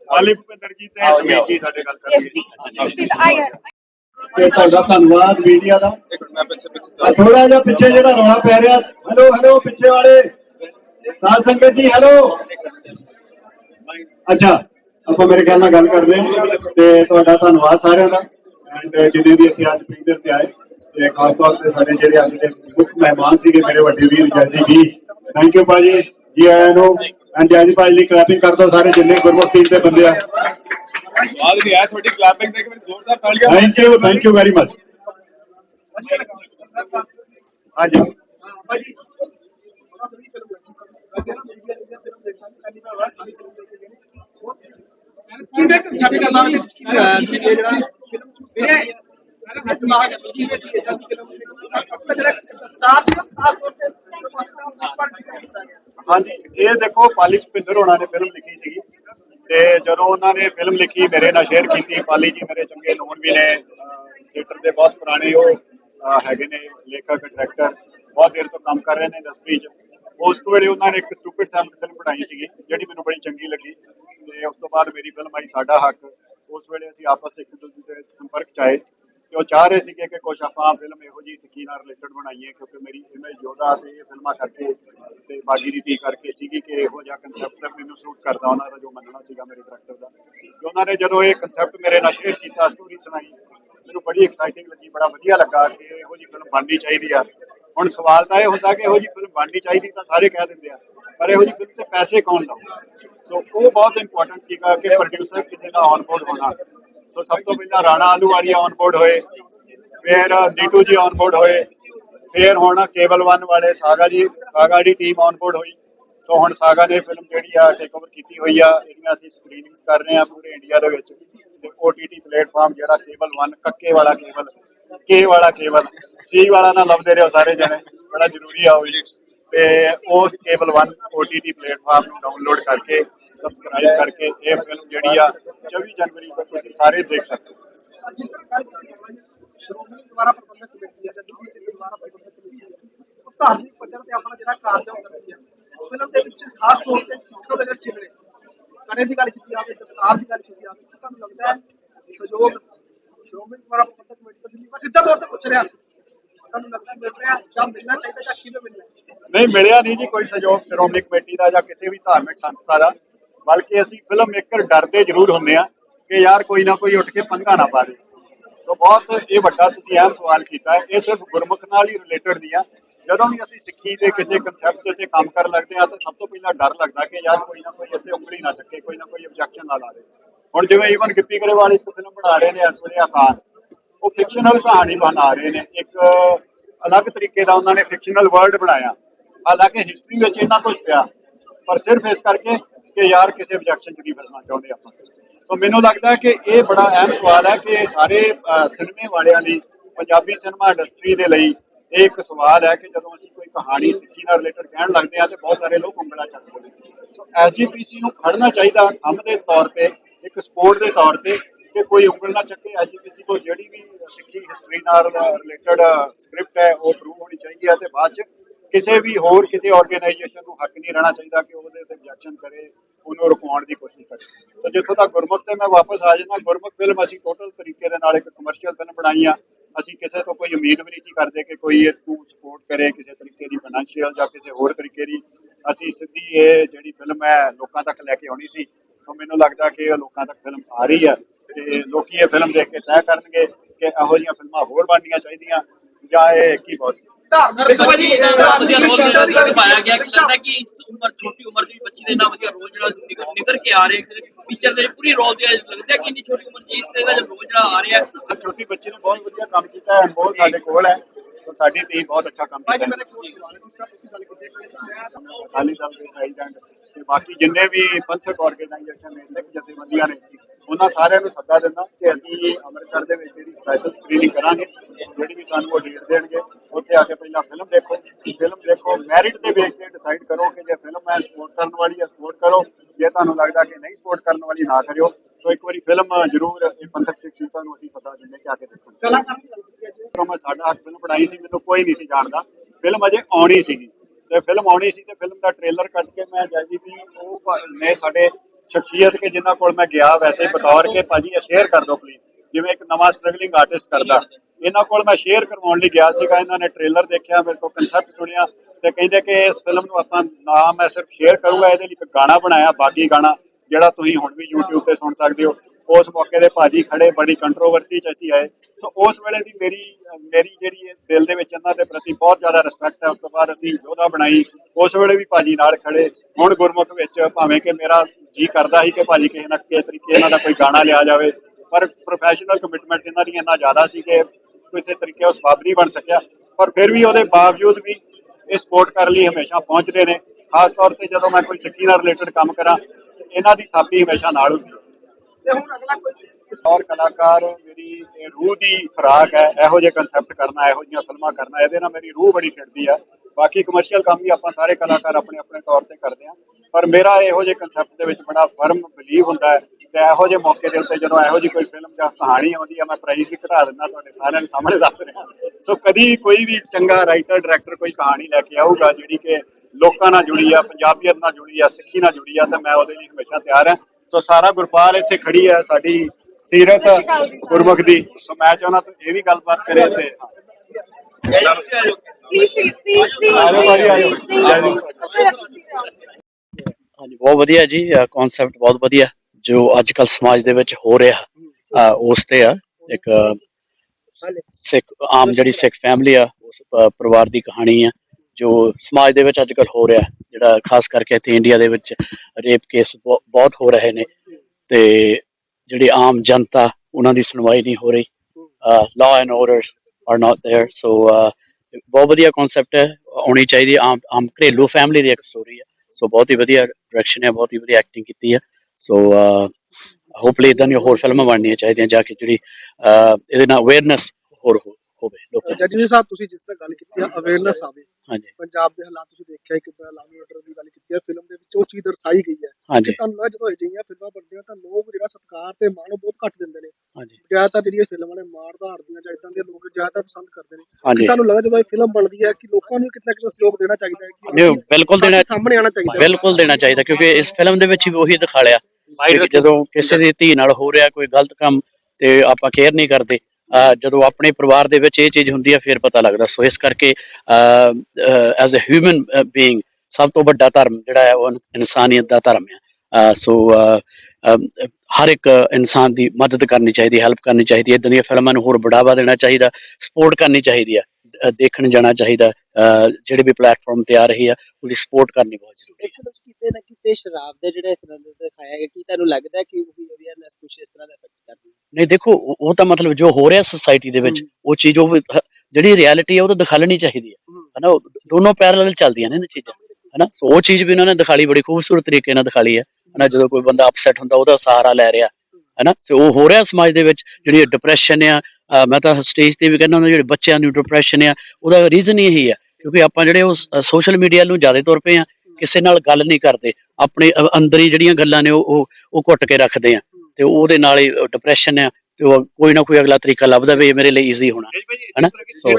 ਆਲੀ ਭੁਪਿੰਦਰ ਜੀ ਤੇ ਸਮੀਰ ਜੀ ਸਾਡੇ ਗੱਲ Yes, ਕਰਨਗੇ please. Please, I heard. ਤੇ ਤੁਹਾਡਾ ਧੰਨਵਾਦ ਮੀਡੀਆ ਦਾ। ਇੱਕ ਮਿੰਟ ਮੈਂ ਪਿੱਛੇ ਪਿੱਛੇ ਥੋੜਾ ਜਿਹਾ ਪਿੱਛੇ ਜਿਹੜਾ ਰੌਲਾ ਪੈ ਰਿਹਾ ਹੈਲੋ ਹੈਲੋ ਪਿੱਛੇ ਵਾਲੇ। ਸਾਧ ਸੰਗਤ ਜੀ ਹੈਲੋ ਅੱਛਾ ਆਪਾਂ ਮੇਰੇ ਖਿਆਲ ਨਾਲ ਗੱਲ ਕਰਦੇ ਹਾਂ। ਤੇ ਤੁਹਾਡਾ ਧੰਨਵਾਦ ਸਾਰਿਆਂ ਦਾ। ਐਂਡ ਜਿਹਨੇ ਵੀ ਇੱਥੇ ਅੱਜ ਪ੍ਰੀਂਦਰ ਤੇ ਆਏ ਤੇ ਖਾਸ ਤੌਰ ਤੇ ਸਾਡੇ ਜਿਹੜੇ ਅੱਜ ਦੇ ਮੁੱਖ ਮਹਿਮਾਨ ਸੀਗੇ ਮੇਰੇ ਵੱਡੇ ਵੀਰ ਜੈਸੀ ਜੀ। ਥੈਂਕ ਯੂ ਭਾਜੀ। ਜੀ ਆਇਆਂ ਨੂੰ ਐਂਡ ਜੈਸੀ ਭਾਜੀ ਦੀ ਕਲੈਪਿੰਗ ਕਰ ਦਿਓ ਸਾਰੇ ਜਿੰਨੇ ਗੁਰਮੁਖ ਟੀਮ ਦੇ ਬੰਦੇ ਆ। ਸਵਾਲ ਨਹੀਂ ਆਇਆ ਤੁਹਾਡੀ ਕਲੈਪਿੰਗ ਦੇਖ ਕੇ ਮੈਨੂੰ ਜ਼ੋਰਦਾਰ ਤਾਲੀਆਂ ਥੈਂਕ ਇਹ ਦੇਖੋ, ਪਾਲੀ ਭੁਪਿੰਦਰ ਹੋਣਾ ਨੇ ਫਿਲਮ ਲਿਖੀ ਸੀਗੀ ਤੇ ਜਦੋਂ ਉਹਨਾਂ ਨੇ ਫਿਲਮ ਲਿਖੀ, ਮੇਰੇ ਨਾਲ ਸ਼ੇਅਰ ਕੀਤੀ, ਪਾਲੀ ਜੀ ਮੇਰੇ ਚੰਗੇ ਨੋਨ ਵੀ ਨੇ ਥੀਏਟਰ ਦੇ ਬਹੁਤ ਪੁਰਾਣੇ ਉਹ ਹੈਗੇ ਨੇ, ਲੇਖਕ ਡਾਇਰੈਕਟਰ ਬਹੁਤ ਦੇਰ ਤੋਂ ਕੰਮ ਕਰ ਰਹੇ ਨੇ ਇੰਡਸਟਰੀ 'ਚ। ਉਸ ਤੋਂ ਵੇਲੇ ਉਹਨਾਂ ਨੇ ਇੱਕ ਸਟੂਪਿਡ ਸੈਮ ਫਿਲਮ ਬਣਾਈ ਸੀਗੀ, ਜਿਹੜੀ ਮੈਨੂੰ ਬੜੀ ਚੰਗੀ ਲੱਗੀ ਤੇ ਉਸ ਤੋਂ ਬਾਅਦ ਮੇਰੀ ਫਿਲਮ ਆਈ ਸਾਡਾ ਹੱਕ। ਉਸ ਵੇਲੇ ਅਸੀਂ ਆਪਸ ਇੱਕ ਦੂਜੇ ਦੇ ਸੰਪਰਕ 'ਚ ਆਏ ਤੇ ਉਹ ਚਾਹ ਰਹੇ ਸੀਗੇ ਕਿ ਕੁਝ ਆਪਾਂ ਫਿਲਮ ਇਹੋ ਜਿਹੀ ਸਿੱਖੀ ਨਾਲ ਰਿਲੇਟਡ ਬਣਾਈਏ ਕਿਉਂਕਿ ਮੇਰੀ ਇਮੇਜ ਯੋਧਾ ਤੇ ਇਹ ਫਿਲਮਾਂ ਕਰਕੇ ਤੇ ਬਾਗੀ ਦੀ ਤੀ ਕਰਕੇ ਸੀਗੀ ਕਿ ਇਹੋ ਜਿਹਾ ਕਨਸੈਪਟ ਮੈਨੂੰ ਸੂਟ ਕਰਦਾ ਉਹਨਾਂ ਦਾ ਜੋ ਮੰਨਣਾ ਸੀਗਾ ਮੇਰੇ ਡਾਇਰੈਕਟਰ ਦਾ। ਤੇ ਉਹਨਾਂ ਨੇ ਜਦੋਂ ਇਹ ਕਨਸੈਪਟ ਮੇਰੇ ਨਾਲ ਸ਼ੇਅਰ ਕੀਤਾ ਸਟੋਰੀ ਸੁਣਾਈ, ਮੈਨੂੰ ਬੜੀ ਐਕਸਾਈਟਿੰਗ ਲੱਗੀ, ਬੜਾ ਵਧੀਆ ਲੱਗਾ ਕਿ ਇਹੋ ਜਿਹੀ ਫਿਲਮ ਬਣਨੀ ਚਾਹੀਦੀ ਆ। ਹੁਣ ਸਵਾਲ ਤਾਂ ਇਹ ਹੁੰਦਾ ਕਿ ਇਹੋ ਜਿਹੀ ਫਿਲਮ ਬਣਨੀ ਚਾਹੀਦੀ ਤਾਂ ਸਾਰੇ ਕਹਿ ਦਿੰਦੇ ਆ, ਪਰ ਇਹੋ ਜਿਹੀ ਫਿਲਮ ਤੇ ਪੈਸੇ ਕੌਣ ਲਾਊਗਾ ਸੋ ਉਹ ਬਹੁਤ ਇੰਪੋਰਟੈਂਟ ਸੀਗਾ ਕਿ ਪ੍ਰੋਡਿਊਸਰ ਕਿਸੇ ਦਾ ਔਨ ਬੋਰਡ ਹੋਣਾ। ਸੋ ਸਭ ਤੋਂ ਪਹਿਲਾਂ ਰਾਣਾ ਆਲੂ ਆਲੂਵਾਲੀਆ ਔਨ ਬੋਰਡ ਹੋਏ, ਫਿਰ ਨੀਟੂ ਜੀ ਔਨ ਬੋਰਡ ਹੋਏ ਫਿਰ ਹੁਣ ਕੇਬਲ 1 ਵਾਲੇ ਸਾਗਾ ਜੀ, ਸਾਗਾ ਦੀ ਟੀਮ ਔਨ ਬੋਰਡ ਹੋਈ। ਸੋ ਹੁਣ ਸਾਗਾ ਨੇ ਫਿਲਮ ਜਿਹੜੀ ਆ ਟੇਕ ਓਵਰ ਕੀਤੀ ਹੋਈ ਆ, ਇਹਦੀਆਂ ਅਸੀਂ ਸਕਰੀਨਿੰਗਸ ਕਰ ਰਹੇ ਆ ਪੂਰੇ ਇੰਡੀਆ ਦੇ ਵਿੱਚ। ਤੇ OTT ਪਲੇਟਫਾਰਮ ਜਿਹੜਾ ਕੇਬਲ 1 ਕੱਕੇ ਵਾਲਾ ਕੇਬਲ, ਕੇ ਵਾਲਾ ਕੇਬਲ, ਸੀ ਵਾਲਾ ਨਾ ਲੱਭਦੇ ਰਹੋ ਸਾਰੇ ਜਣੇ, ਬੜਾ ਜ਼ਰੂਰੀ ਆ ਉਹ ਜੀ ਤੇ ਉਸ ਕੇਬਲ 1 OTT ਪਲੇਟਫਾਰਮ ਨੂੰ ਡਾਊਨਲੋਡ ਕਰਕੇ ਸਬਸਕ੍ਰਾਈਬ ਕਰਕੇ ਇਹ ਫਿਲਮ ਜਿਹੜੀ ਆ 24 ਜਨਵਰੀ ਤੱਕ ਤੁਸੀਂ ਸਾਰੇ ਦੇਖ ਸਕਦੇ ਹੋ। ਜਿਸ ਤਰ੍ਹਾਂ ਗੱਲ ਕੀਤੀ ਹੈ ਸ਼੍ਰੋਮਣੀ ਦੁਆਰਾ ਪ੍ਰਬੰਧਕ ਕਮੇਟੀ ਹੈ ਜਾਂ ਦਿੱਲੀ ਦੇ ਦੁਆਰਾ ਪ੍ਰਬੰਧਕ ਕਮੇਟੀ ਹੈ। ਉਹ ਧਾਰਮਿਕ ਪੱਧਰ ਤੇ ਆਪਣਾ ਜਿਹੜਾ ਕਾਰਜ ਹੈ ਉਹ ਕਰਦੀ ਹੈ ਇਸ ਫਿਲਮ ਦੇ ਵਿੱਚ ਖਾਸ ਤੌਰ ਤੇ ਸਿੱਖੋ ਦੇ ਛਿੜੇ ਕੜੇ ਦੀ ਗੱਲ ਕੀਤੀ ਜਾਵੇ, ਦਸਤਾਰ ਦੀ ਗੱਲ ਕੀਤੀ ਜਾਵੇ, ਤਾਂ ਤੁਹਾਨੂੰ ਲੱਗਦਾ ਹੈ ਸਹਿਯੋਗ ਸ਼੍ਰੋਮਣੀ ਦੁਆਰਾ ਪ੍ਰਬੰਧਕ ਕਮੇਟੀ ਤੋਂ ਦਿੱਲੀ ਮੈਂ ਸਿੱਧਾ ਤੌਰ ਤੇ ਪੁੱਛ ਰਿਹਾ। ਤੁਹਾਨੂੰ ਲੱਗਦਾ ਮਿਲ ਰਿਹਾ? ਜਾਂ ਮਿਲਣਾ ਚਾਹੀਦਾ ਜਾਂ ਕਿਵੇਂ ਮਿਲਣਾ ਨਹੀਂ, ਮਿਲਿਆ ਨਹੀਂ ਜੀ ਕੋਈ ਸਹਿਯੋਗ ਸ਼੍ਰੋਮਣੀ ਕਮੇਟੀ ਦਾ ਜਾਂ ਕਿਸੇ ਵੀ ਧਾਰਮਿਕ ਸੰਸਥਾ ਦਾ। ਬਲਕਿ ਅਸੀਂ ਫਿਲਮ ਮੇਕਰ ਡਰਦੇ ਜ਼ਰੂਰ ਹੁੰਦੇ ਆ ਕਿ ਯਾਰ ਕੋਈ ਨਾ ਕੋਈ ਉੱਠ ਕੇ ਪੰਗਾ ਨਾ ਪਾ ਦੇ। ਸੋ ਬਹੁਤ ਇਹ ਵੱਡਾ ਤੁਸੀਂ ਅਹਿਮ ਸਵਾਲ ਕੀਤਾ ਹੈ, ਇਹ ਸਿਰਫ ਗੁਰਮੁਖ ਨਾਲ ਹੀ ਰਿਲੇਟਡ ਨਹੀਂ ਆ। ਜਦੋਂ ਵੀ ਅਸੀਂ ਸਿੱਖੀ ਦੇ ਕਿਸੇ ਕਨਸੈਪਟ ਤੇ ਕੰਮ ਕਰਨ ਲੱਗਦੇ ਆ ਤਾਂ ਸਭ ਤੋਂ ਪਹਿਲਾਂ ਡਰ ਲੱਗਦਾ ਕਿ ਯਾਰ ਕੋਈ ਨਾ ਕੋਈ ਇੱਥੇ ਉਂਗਲੀ ਨਾ ਸਕੇ ਕੋਈ ਨਾ ਕੋਈ ਆਬਜੈਕਸ਼ਨ ਨਾ ਲਾ ਦੇ ਹੁਣ ਜਿਵੇਂ ਈਵਨ ਗਿੱਪੀ ਗਰੇਵਾਲ ਇੱਕ ਫਿਲਮ ਬਣਾ ਰਹੇ ਨੇ, ਇਸ ਵੇਲੇ ਆਕਾਰ ਉਹ ਫਿਕਸ਼ਨਲ ਕਹਾਣੀ ਬਣਾ ਰਹੇ ਨੇ। ਇੱਕ ਅਲੱਗ ਤਰੀਕੇ ਦਾ ਉਹਨਾਂ ਨੇ ਫਿਕਸ਼ਨਲ ਵਰਲਡ ਬਣਾਇਆ। ਹਾਲਾਂਕਿ ਹਿਸਟਰੀ ਵਿੱਚ ਇਹਨਾਂ ਕੁਝ ਪਿਆ, ਪਰ ਸਿਰਫ ਇਸ ਕਰਕੇ ਕਿ ਯਾਰ ਕਿਸੇ ਆਬਜੈਕਸ਼ਨ ਚ ਨਹੀਂ ਫਸਣਾ ਚਾਹੁੰਦੇ ਆਪਾਂ। ਸੋ ਮੈਨੂੰ ਲੱਗਦਾ ਕਿ ਇਹ ਬੜਾ ਅਹਿਮ ਸਵਾਲ ਹੈ ਕਿ ਸਾਰੇ ਸਿਨੇਮੇ ਵਾਲਿਆਂ ਲਈ, ਪੰਜਾਬੀ ਸਿਨੇਮਾ ਇੰਡਸਟਰੀ ਦੇ ਲਈ ਇਹ ਇੱਕ ਸਵਾਲ ਹੈ ਕਿ ਜਦੋਂ ਅਸੀਂ ਕੋਈ ਕਹਾਣੀ ਸਿੱਖੀ ਨਾਲ ਰਿਲੇਟਡ ਕਹਿਣ ਲੱਗਦੇ ਆ ਤੇ ਬਹੁਤ ਸਾਰੇ ਲੋਕ ਉਂਗਲਾਂ ਚੱਕਦੇ ਨੇ। ਸੋ ਐਸਜੀਪੀਸੀ ਨੂੰ ਖੜਨਾ ਚਾਹੀਦਾ ਕੰਮ ਦੇ ਤੌਰ ਤੇ, ਇੱਕ ਸਪੋਰਟ ਦੇ ਤੌਰ ਤੇ, ਕਿ ਕੋਈ ਉਂਗਲ ਨਾ ਚੱਕੇ। ਐਜੀਪੀਸੀ ਕੋਲ ਜਿਹੜੀ ਵੀ ਸਿੱਖੀ ਹਿਸਟਰੀ ਨਾਲ ਰਿਲੇਟਡ ਸਕ੍ਰਿਪਟ ਹੈ, ਉਹ ਪ੍ਰੂਵ ਹੋਣੀ ਚਾਹੀਦੀ ਹੈ ਤੇ ਬਾਅਦ ਚ ਕਿਸੇ ਵੀ ਹੋਰ ਕਿਸੇ ਆਰਗੇਨਾਈਜੇਸ਼ਨ ਨੂੰ ਹੱਕ ਨਹੀਂ ਰਹਿਣਾ ਚਾਹੀਦਾ ਕਿ ਉਹਦੇ ਤੇ objection ਕਰੇ, ਉਹਨੂੰ ਰੁਕਵਾਉਣ ਦੀ ਕੋਸ਼ਿਸ਼ ਕਰੇ। ਤਾਂ ਜਿੱਥੋਂ ਤੱਕ ਗੁਰਮੁਖ ਤੇ ਮੈਂ ਵਾਪਸ ਆ ਜਾਣਾ ਗੁਰਮੁਖ ਫਿਲਮ ਅਸੀਂ ਟੋਟਲ ਤਰੀਕੇ ਦੇ ਨਾਲ ਇੱਕ ਕਮਰਸ਼ੀਅਲ ਫਿਲਮ ਬਣਾਈ ਆ। ਅਸੀਂ ਕਿਸੇ ਤੋਂ ਕੋਈ ਉਮੀਦ ਵੀ ਨਹੀਂ ਸੀ ਕਰਦੇ ਕਿ ਕੋਈ ਇਹ ਨੂੰ ਸਪੋਰਟ ਕਰੇ ਕਿਸੇ ਤਰੀਕੇ ਦੀ ਫਾਈਨੈਂਸ਼ੀਅਲ ਜਾਂ ਕਿਸੇ ਹੋਰ ਤਰੀਕੇ ਦੀ। ਅਸੀਂ ਸਿੱਧੀ ਇਹ ਜਿਹੜੀ ਫਿਲਮ ਹੈ ਲੋਕਾਂ ਤੱਕ ਲੈ ਕੇ ਆਉਣੀ ਸੀ। ਸੋ ਮੈਨੂੰ ਲੱਗਦਾ ਕਿ ਇਹ ਲੋਕਾਂ ਤੱਕ ਫਿਲਮ ਆ ਰਹੀ ਹੈ ਤੇ ਲੋਕੀ ਇਹ ਫਿਲਮ ਦੇਖ ਕੇ ਤੈਅ ਕਰਨਗੇ ਕਿ ਇਹੋ ਜਿਹੀਆਂ ਫਿਲਮਾਂ ਹੋਰ ਬਣਨੀਆਂ ਚਾਹੀਦੀਆਂ ਜਾਂ ਇਹ ਕੀ ਬਹੁਤ ਭਾਜੀ ਇੰਨਾ ਵਧੀਆ ਰੋਲ ਨਿਭਾਇਆ ਗਿਆ ਕਿ ਲੱਗਦਾ ਕਿ ਇਸ ਉਮਰ ਛੋਟੀ ਉਮਰ ਦੇ ਬੱਚੇ ਦੇ ਇੰਨਾ ਵਧੀਆ ਰੋਲ ਜਿਹੜਾ ਨਿਕਲ ਨਿਕਲ ਕੇ ਆ ਰਿਹਾ ਪਿਕਚਰ ਦੇ ਪੂਰੀ ਰੋਲ ਦੇ ਲੱਗਦਾ ਕਿ ਇੰਨੀ ਛੋਟੀ ਉਮਰ 'ਚ ਇਸ ਤਰ੍ਹਾਂ ਦਾ ਰੋਲ ਜਿਹੜਾ ਆ ਰਿਹਾ ਆਹ ਛੋਟੀ ਬੱਚੀ ਨੇ ਬਹੁਤ ਵਧੀਆ ਕੰਮ ਕੀਤਾ ਹੈ ਅਨਮੋਲ ਸਾਡੇ ਕੋਲ ਹੈ ਸੋ ਸਾਡੀ ਟੀਮ ਬਹੁਤ ਅੱਛਾ ਕੰਮ ਭਾਜੀ ਕੀਤਾ ਮੇਰੇ ਹੈ ਕੋਲ ਸਵਾਲ ਹੈ ਜਿਸ ਤਰ੍ਹਾਂ ਤੁਸੀਂ ਗੱਲ ਕੀਤੀ ਹੈ ਕਿ ਮੈਂ ਤਾਂ ਅਕਾਲੀ ਦਲ ਦੇ ਪ੍ਰੈਜ਼ੀਡੈਂਟ ਤੇ ਬਾਕੀ ਜਿੰਨੇ ਵੀ ਪੰਥਕ ਆਰਗੇਨਾਈਜੇਸ਼ਨ ਨੇ ਸਿੱਖ ਜਥੇਬੰਦੀਆਂ ਨੇ, ਉਹਨਾਂ ਸਾਰਿਆਂ ਨੂੰ ਸੱਦਾ ਦਿੰਦਾ ਕਿ ਅਸੀਂ ਅੰਮ੍ਰਿਤਸਰ ਦੇ ਵਿੱਚ ਜਿਹੜੀ ਸਪੈਸ਼ਲ ਸਕਰੀਨਿੰਗ ਕਰਾਂਗੇ। ਜਿਹੜੀ ਵੀ ਸਾਨੂੰ ਉਹ ਡੇਟ ਦੇਣਗੇ, ਉੱਥੇ ਆ ਕੇ ਪਹਿਲਾਂ ਫਿਲਮ ਦੇਖੋ। ਫਿਲਮ ਦੇਖੋ ਮੈਰਿਟ ਦੇ ਬੇਸ ਤੇ ਡਿਸਾਈਡ ਕਰੋ ਕਿ ਜੇ ਫਿਲਮ ਹੈ ਸਪੋਰਟ ਕਰਨ ਵਾਲੀ ਹੈ ਸਪੋਰਟ ਕਰੋ। ਜੇ ਤੁਹਾਨੂੰ ਲੱਗਦਾ ਕਿ ਨਹੀਂ ਸਪੋਰਟ ਕਰਨ ਵਾਲੀ, ਨਾ ਕਰਿਓ। ਸੋ ਇੱਕ ਵਾਰੀ ਫਿਲਮ ਜ਼ਰੂਰ ਇਹ ਪੰਥਕ ਸ਼ਖਸੀਅਤਾਂ ਨੂੰ ਅਸੀਂ ਸੱਦਾ ਦਿੰਦੇ ਕਿ ਆ ਕੇ ਦੇਖੋ। ਕਲਾਕਾਰ ਸਾਡਾ ਹੱਕ ਫਿਲਮ ਬਣਾਈ ਸੀ, ਮੈਨੂੰ ਕੋਈ ਨਹੀਂ ਸੀ ਜਾਣਦਾ। ਫਿਲਮ ਅਜੇ ਆਉਣੀ ਸੀਗੀ। ਤੇ ਫਿਲਮ ਆਉਣੀ ਸੀ ਤੇ ਫਿਲਮ ਦਾ ਟ੍ਰੇਲਰ ਕੱਟ ਕੇ ਮੈਂ ਜੈਜੀ ਵੀ ਉਹ ਭ- ਨੇ ਸਾਡੇ ਸ਼ਖਸੀਅਤ ਕੇ ਜਿਨ੍ਹਾਂ ਕੋਲ ਮੈਂ ਗਿਆ, ਵੈਸੇ ਬਤੌਰ ਕੇ ਭਾਜੀ ਇਹ ਸ਼ੇਅਰ ਕਰ ਦਿਓ ਪਲੀਜ਼ ਜਿਵੇਂ ਇੱਕ ਨਵਾਂ ਸਟਰਗਲਿੰਗ ਆਰਟਿਸਟ ਕਰਦਾ। ਇਹਨਾਂ ਕੋਲ ਮੈਂ ਸ਼ੇਅਰ ਕਰਵਾਉਣ ਲਈ ਗਿਆ ਸੀਗਾ, ਇਹਨਾਂ ਨੇ ਟ੍ਰੇਲਰ ਦੇਖਿਆ, ਮੇਰੇ ਕੋਲ ਕਨਸੈਪਟ ਸੁਣਿਆ ਤੇ ਕਹਿੰਦੇ ਕਿ ਇਸ ਫਿਲਮ ਨੂੰ ਆਪਾਂ ਨਾ ਮੈਂ ਸਿਰਫ ਸ਼ੇਅਰ ਕਰੂੰਗਾ, ਇਹਦੇ ਲਈ ਇੱਕ ਗਾਣਾ ਬਣਾਇਆ, ਬਾਕੀ ਗਾਣਾ ਜਿਹੜਾ ਤੁਸੀਂ ਹੁਣ ਵੀ YouTube ਤੇ ਸੁਣ ਸਕਦੇ ਹੋ। ਉਸ ਮੌਕੇ ਦੇ ਭਾਜੀ ਖੜੇ, ਬੜੀ ਕੰਟਰੋਵਰਸੀ ਚ ਅਸੀਂ ਆਏ। ਸੋ ਉਸ ਵੇਲੇ ਦੀ ਮੇਰੀ ਮੇਰੀ ਜਿਹੜੀ ਇਹ ਦਿਲ ਦੇ ਵਿੱਚ ਇਹਨਾਂ ਦੇ ਪ੍ਰਤੀ ਬਹੁਤ ਜ਼ਿਆਦਾ ਰਿਸਪੈਕਟ ਹੈ, ਉਸ ਤੋਂ ਬਾਅਦ ਅਸੀਂ ਯੋਧਾ ਬਣਾਈ। ਉਸ ਵੇਲੇ ਵੀ ਭਾਜੀ ਨਾਲ ਖੜੇ। ਹੁਣ ਗੁਰਮੁਖ ਵਿੱਚ ਭਾਵੇਂ ਕਿ ਮੇਰਾ ਜੀ ਕਰਦਾ ਸੀ ਕਿ ਭਾਜੀ ਕਿਸੇ ਨਾ ਕਿਸੇ ਤਰੀਕੇ ਇਹਨਾਂ ਦਾ ਕੋਈ ਗਾਣਾ ਲਿਆ ਜਾਵੇ, ਪਰ ਪ੍ਰੋਫੈਸ਼ਨਲ ਕਮਿਟਮੈਂਟ ਇਹਨਾਂ ਦੀਆਂ ਇੰਨਾ ਜ਼ਿਆਦਾ ਸੀ ਕਿ ਕਿਸੇ ਤਰੀਕੇ ਉਸ ਸਬਬ ਨਹੀਂ ਬਣ ਸਕਿਆ ਪਰ ਫਿਰ ਵੀ ਉਹਦੇ ਬਾਵਜੂਦ ਵੀ ਇਹ ਸਪੋਰਟ ਕਰਨ ਲਈ ਹਮੇਸ਼ਾ ਪਹੁੰਚਦੇ ਨੇ। ਖਾਸ ਤੌਰ ਤੇ ਜਦੋਂ ਮੈਂ ਕੋਈ ਸਿੱਖੀ ਨਾਲ ਰਿਲੇਟਡ ਕੰਮ ਕਰਾਂ ਇਹਨਾਂ ਦੀ ਥਾਪੀ ਹਮੇਸ਼ਾ ਨਾਲ ਹੁੰਦੀ ਹੈ। ਤੇ ਹੁਣ ਅਗਲਾ ਕੋਈ ਔਰ ਕਲਾਕਾਰ ਮੇਰੀ ਇਹ ਰੂਹ ਦੀ ਖੁਰਾਕ ਹੈ ਇਹੋ ਜਿਹੇ ਕਨਸੈਪਟ ਕਰਨਾ ਇਹੋ ਜਿਹੀਆਂ ਫਿਲਮਾਂ ਕਰਨਾ ਇਹਦੇ ਨਾਲ ਮੇਰੀ ਰੂਹ ਬੜੀ ਖਿੜਦੀ ਆ। ਬਾਕੀ ਕਮਰਸ਼ੀਅਲ ਕੰਮ ਵੀ ਆਪਾਂ ਸਾਰੇ ਕਲਾਕਾਰ ਆਪਣੇ ਆਪਣੇ ਤੌਰ ਤੇ ਕਰਦੇ ਆ। ਪਰ ਮੇਰਾ ਇਹੋ ਜਿਹੇ ਕਨਸੈਪਟ ਦੇ ਵਿੱਚ ਬੜਾ ਫਰਮ ਬਲੀਵ ਹੁੰਦਾ ਹੈ ਤੇ ਇਹੋ ਜਿਹੇ ਮੌਕੇ ਦੇ ਉੱਤੇ ਜਦੋਂ ਇਹੋ ਜਿਹੀ ਕੋਈ ਫਿਲਮ ਜਾਂ ਕਹਾਣੀ ਆਉਂਦੀ ਆ ਮੈਂ ਪ੍ਰਾਈਜ਼ ਵੀ ਘਟਾ ਦਿੰਦਾ ਤੁਹਾਡੇ ਸਾਰਿਆਂ ਦੇ ਸਾਹਮਣੇ ਦੱਸ ਰਿਹਾ। ਸੋ ਕਦੀ ਕੋਈ ਵੀ ਚੰਗਾ ਰਾਈਟਰ ਡਾਇਰੈਕਟਰ ਕੋਈ ਕਹਾਣੀ ਲੈ ਕੇ ਆਊਗਾ ਜਿਹੜੀ ਕਿ ਲੋਕਾਂ ਨਾਲ ਜੁੜੀ ਆ ਪੰਜਾਬੀਅਤ ਨਾਲ ਜੁੜੀ ਆ ਸਿੱਖੀ ਨਾਲ ਜੁੜੀ ਆ ਤਾਂ ਮੈਂ ਉਹਦੇ ਲਈ ਹਮੇਸ਼ਾ ਤਿਆਰ ਹਾਂ ਸੋ ਸਾਰਾ ਗੁਰਪਾਲ ਇੱਥੇ ਖੜੀ ਹੈ ਸਾਡੀ ਸੀਰਤ ਗੁਰਮੁਖ ਦੀ। ਸੋ ਮੈਂ ਚਾਹੁੰਦਾ ਤੁਸੀਂ ਇਹ ਵੀ ਗੱਲਬਾਤ ਕਰੇ ਤੇ ਆ ਆ। ਹਾਂਜੀ ਬਹੁਤ ਵਧੀਆ ਜੀ ਕਨਸੈਪਟ ਬਹੁਤ ਵਧੀਆ। ਜੋ ਅੱਜ ਕੱਲ ਸਮਾਜ ਦੇ ਵਿੱਚ ਹੋ ਰਿਹਾ ਅਹ, ਉਸ ਤੇ ਆ ਇੱਕ ਅਹ, ਸਿੱਖ ਆਮ ਜਿਹੜੀ ਸਿੱਖ ਫੈਮਿਲੀ ਆ ਉਸ ਪ- ਪਰਿਵਾਰ ਦੀ ਕਹਾਣੀ ਆ ਜੋ ਸਮਾਜ ਦੇ ਵਿੱਚ ਅੱਜ ਕੱਲ ਹੋ ਰਿਹਾ ਜਿਹੜਾ ਖਾਸ ਕਰਕੇ ਇੱਥੇ ਇੰਡੀਆ ਦੇ ਵਿੱਚ ਰੇਪ ਕੇਸ ਬਹੁਤ ਹੋ ਰਹੇ ਨੇ ਤੇ ਜਿਹੜੀ ਆਮ ਜਨਤਾ ਉਹਨਾਂ ਦੀ ਸੁਣਵਾਈ ਨਹੀਂ ਹੋ ਰਹੀ law and orders are not there so ਬਹੁਤ ਵਧੀਆ ਕਨਸੈਪਟ ਹੈ ਆਉਣੀ ਚਾਹੀਦੀ ਹੈ। ਆਮ ਆਮ ਘਰੇਲੂ ਫੈਮਿਲੀ ਦੀ ਇੱਕ ਸਟੋਰੀ ਹੈ ਸੋ ਬਹੁਤ ਹੀ ਵਧੀਆ ਡਾਇਰੈਕਸ਼ਨ ਹੈ ਬਹੁਤ ਹੀ ਵਧੀਆ ਐਕਟਿੰਗ ਕੀਤੀ ਹੈ ਸੋ ਹੋਪਲੀ ਇਦਾਂ ਦੀਆਂ ਹੋਰ ਫਿਲਮਾਂ ਬਣਨੀਆਂ ਚਾਹੀਦੀਆਂ ਜਾ ਕੇ ਜਿਹੜੀ ਅਹ, ਇਹਦੇ ਨਾਲ ਅਵੇਅਰਨੈਸ ਹੋਰ ਹੋ- ਹੋਵੇ ਲੋਕਾਂ ਜੱਜੀ ਜੀ ਸਾਹਿਬ ਤੁਸੀਂ ਜਿਸ ਤਰ੍ਹਾਂ ਗੱਲ ਕੀਤੀ ਹੈ ਅਵੇਅਰਨੈਸ ਆਵੇ ਹਾਂਜੀ। ਪੰਜਾਬ ਦੇ ਹਾਲਾਤ ਤੁਸੀਂ ਦੇਖਿਆ ਕਿ ਲਾਉਂ ਆਰਡਰ ਦੀ ਗੱਲ ਕੀਤੀ ਹੈ ਫਿਲਮ ਦੇ ਵਿੱਚ ਉਹ ਚੀਜ਼ ਦਰਸਾਈ ਗਈ ਹੈ ਹਾਂਜੀ। ਤੇ ਤੁਹਾਨੂੰ ਲੱਗਦਾ ਜਦੋਂ ਅਜਿਹੀਆਂ ਫਿਲਮਾਂ ਬਣਦੀਆਂ ਤਾਂ ਲੋਕ ਜਿਹੜਾ ਸਤਿਕਾਰ ਤੇ ਮਾਣ ਉਹ ਬਹੁਤ ਘੱਟ ਦਿੰਦੇ ਨੇ। ਹਾਂਜੀ। ਜ਼ਿਆਦਾਤਰ ਜਿਹੜੀਆਂ ਫਿਲਮਾਂ ਨੇ ਮਾਰ ਧਾੜ ਦੀਆਂ ਜਾਂ ਇਦਾਂ ਦੇ ਲੋਕ ਜ਼ਿਆਦਾਤਰ ਪਸੰਦ ਕਰਦੇ ਨੇ। ਹਾਂਜੀ। ਤੁਹਾਨੂੰ ਲੱਗਦਾ ਜਦੋਂ ਇਹ ਫਿਲਮ ਬਣਦੀ ਹੈ ਕਿ ਲੋਕਾਂ ਨੂੰ ਕਿੰਨਾ ਕਿੰਨਾ ਸਹਿਯੋਗ ਦੇਣਾ ਚਾਹੀਦਾ ਹੈ ਕਿ ਨਹੀਂ, ਬਿਲਕੁਲ ਦੇਣਾ ਸਾਹਮਣੇ ਆਉਣਾ ਚਾਹੀਦਾ। ਬਿਲਕੁਲ ਦੇਣਾ ਚਾਹੀਦਾ ਕਿਉਂਕਿ ਇਸ ਫਿਲਮ ਦੇ ਵਿੱਚ ਵੀ ਉਹੀ ਦਿਖਾਲਿਆ ਕਿ ਜਦੋਂ ਕਿਸੇ ਦੀ ਧੀ ਨਾਲ ਹੋ ਰਿਹਾ ਕੋਈ ਗਲਤ ਕੰਮ ਤੇ ਆਪਾਂ ਕੇਅਰ ਨਹੀਂ ਕਰਦੇ ਜਦੋਂ ਆਪਣੇ ਪਰਿਵਾਰ ਦੇ ਵਿੱਚ ਇਹ ਚੀਜ਼ ਹੁੰਦੀ ਹੈ, ਫਿਰ ਪਤਾ ਲੱਗਦਾ। ਸੋ ਇਸ ਕਰਕੇ ਐਜ਼ ਅ ਹਿਊਮਨ ਬੀਇੰਗ ਸਭ ਤੋਂ ਵੱਡਾ ਧਰਮ ਜਿਹੜਾ ਹੈ, ਉਹ ਇਨਸਾਨੀਅਤ ਦਾ ਧਰਮ ਹੈ। ਸੋ ਹਰ ਇੱਕ ਇਨਸਾਨ ਦੀ ਮਦਦ ਕਰਨੀ ਚਾਹੀਦੀ ਹੈਲਪ ਕਰਨੀ ਚਾਹੀਦੀ ਹੈ। ਇਦਾਂ ਦੀਆਂ ਫਿਲਮਾਂ ਨੂੰ ਹੋਰ ਬੜਾਵਾ ਦੇਣਾ ਚਾਹੀਦਾ, ਸਪੋਰਟ ਕਰਨੀ ਚਾਹੀਦੀ ਹੈ ਦੇਖਣ ਜਾਣਾ ਚਾਹੀਦਾ, ਅਹ, ਜਿਹੜੇ ਵੀ ਪਲੇਟਫਾਰਮ ਤੇ ਆ ਰਹੀ ਆ ਉਹਦੀ ਸਪੋਰਟ ਕਰਨੀ ਬਹੁਤ ਜ਼ਰੂਰੀ ਹੈ। ਕਿਤੇ ਨਾ ਕਿਤੇ ਸ਼ਰਾਬ ਦੇ ਜਿਹੜੇ ਇਸ ਤਰ੍ਹਾਂ ਦੇ ਦਿਖਾਇਆ ਗਿਆ ਕੀ ਤੁਹਾਨੂੰ ਲੱਗਦਾ ਕਿ ਉਹ ਅਵੇਅਰਨੈਸ ਕੁਝ ਇਸ ਤਰ੍ਹਾਂ ਦਾ ਨਹੀਂ ਦੇਖੋ ਉਹ ਉਹ ਤਾਂ ਮਤਲਬ ਜੋ ਹੋ ਰਿਹਾ ਸੋਸਾਇਟੀ ਦੇ ਵਿੱਚ ਉਹ ਚੀਜ਼ ਉਹ ਵੀ- ਹ- ਜਿਹੜੀ ਰਿਐਲਿਟੀ ਹੈ ਉਹ ਤਾਂ ਦਿਖਾਲਣੀ ਚਾਹੀਦੀ ਹੈ। ਹਨਾ ਉਹ ਦੋਨੋਂ ਪੈਰਲਲ ਚੱਲਦੀਆਂ ਨੇ ਇਹ ਚੀਜ਼ਾਂ। ਹਨਾ ਸੋ ਉਹ ਚੀਜ਼ ਵੀ ਉਹਨਾਂ ਨੇ ਦਿਖਾਲੀ ਬੜੀ ਖੂਬਸੂਰਤ ਤਰੀਕੇ ਨਾਲ ਦਿਖਾਲੀ ਹੈ। ਹਨਾ ਜਦੋਂ ਕੋਈ ਬੰਦਾ ਅਪਸੈਟ ਹੁੰਦਾ ਉਹਦਾ ਸਹਾਰਾ ਲੈ ਰਿਹਾ। ਹਨਾ ਸੋ ਉਹ ਹੋ ਰਿਹਾ ਸਮਾਜ ਦੇ ਵਿੱਚ ਜਿਹੜੀ ਡਿਪਰੈਸ਼ਨ ਆ ਅਹ ਮੈਂ ਤਾਂ ਸਟੇਜ ਤੇ ਵੀ ਕਹਿੰਦਾ ਹੁੰਦਾ ਜਿਹੜੇ ਬੱਚਿਆਂ ਨੂੰ ਡਿਪਰੈਸ਼ਨ ਆ ਉਹਦਾ ਰੀਜ਼ਨ ਇਹੀ ਹੈ। ਕਿਉਂਕਿ ਆਪਾਂ ਜਿਹੜੇ ਉਹ ਸੋਸ਼ਲ ਮੀਡੀਆ ਨੂੰ ਜ਼ਿਆਦਾ ਤੁਰ ਪਏ ਆ ਕਿਸੇ ਨਾਲ ਗੱਲ ਨਹੀਂ ਕਰਦੇ। ਆਪਣੇ ਅ- ਅੰਦਰ ਹੀ ਜਿਹੜੀਆਂ ਗੱਲਾਂ ਨੇ ਉਹ ਉਹ ਉਹ ਘੁੱਟ ਕੇ ਰੱਖਦੇ ਆ। ਤੇ ਉਹਦੇ ਨਾਲ ਹੀ ਡਿਪਰੈਸ਼ਨ ਆ ਤੇ ਉਹ ਕੋਈ ਨਾ ਕੋਈ ਅਗਲਾ ਤਰੀਕਾ ਲੱਭਦਾ ਵੀ ਇਹ ਮੇਰੇ ਲਈ ਈਜ਼ੀ ਹੋਣਾ। ਹਨਾ? ਸੋ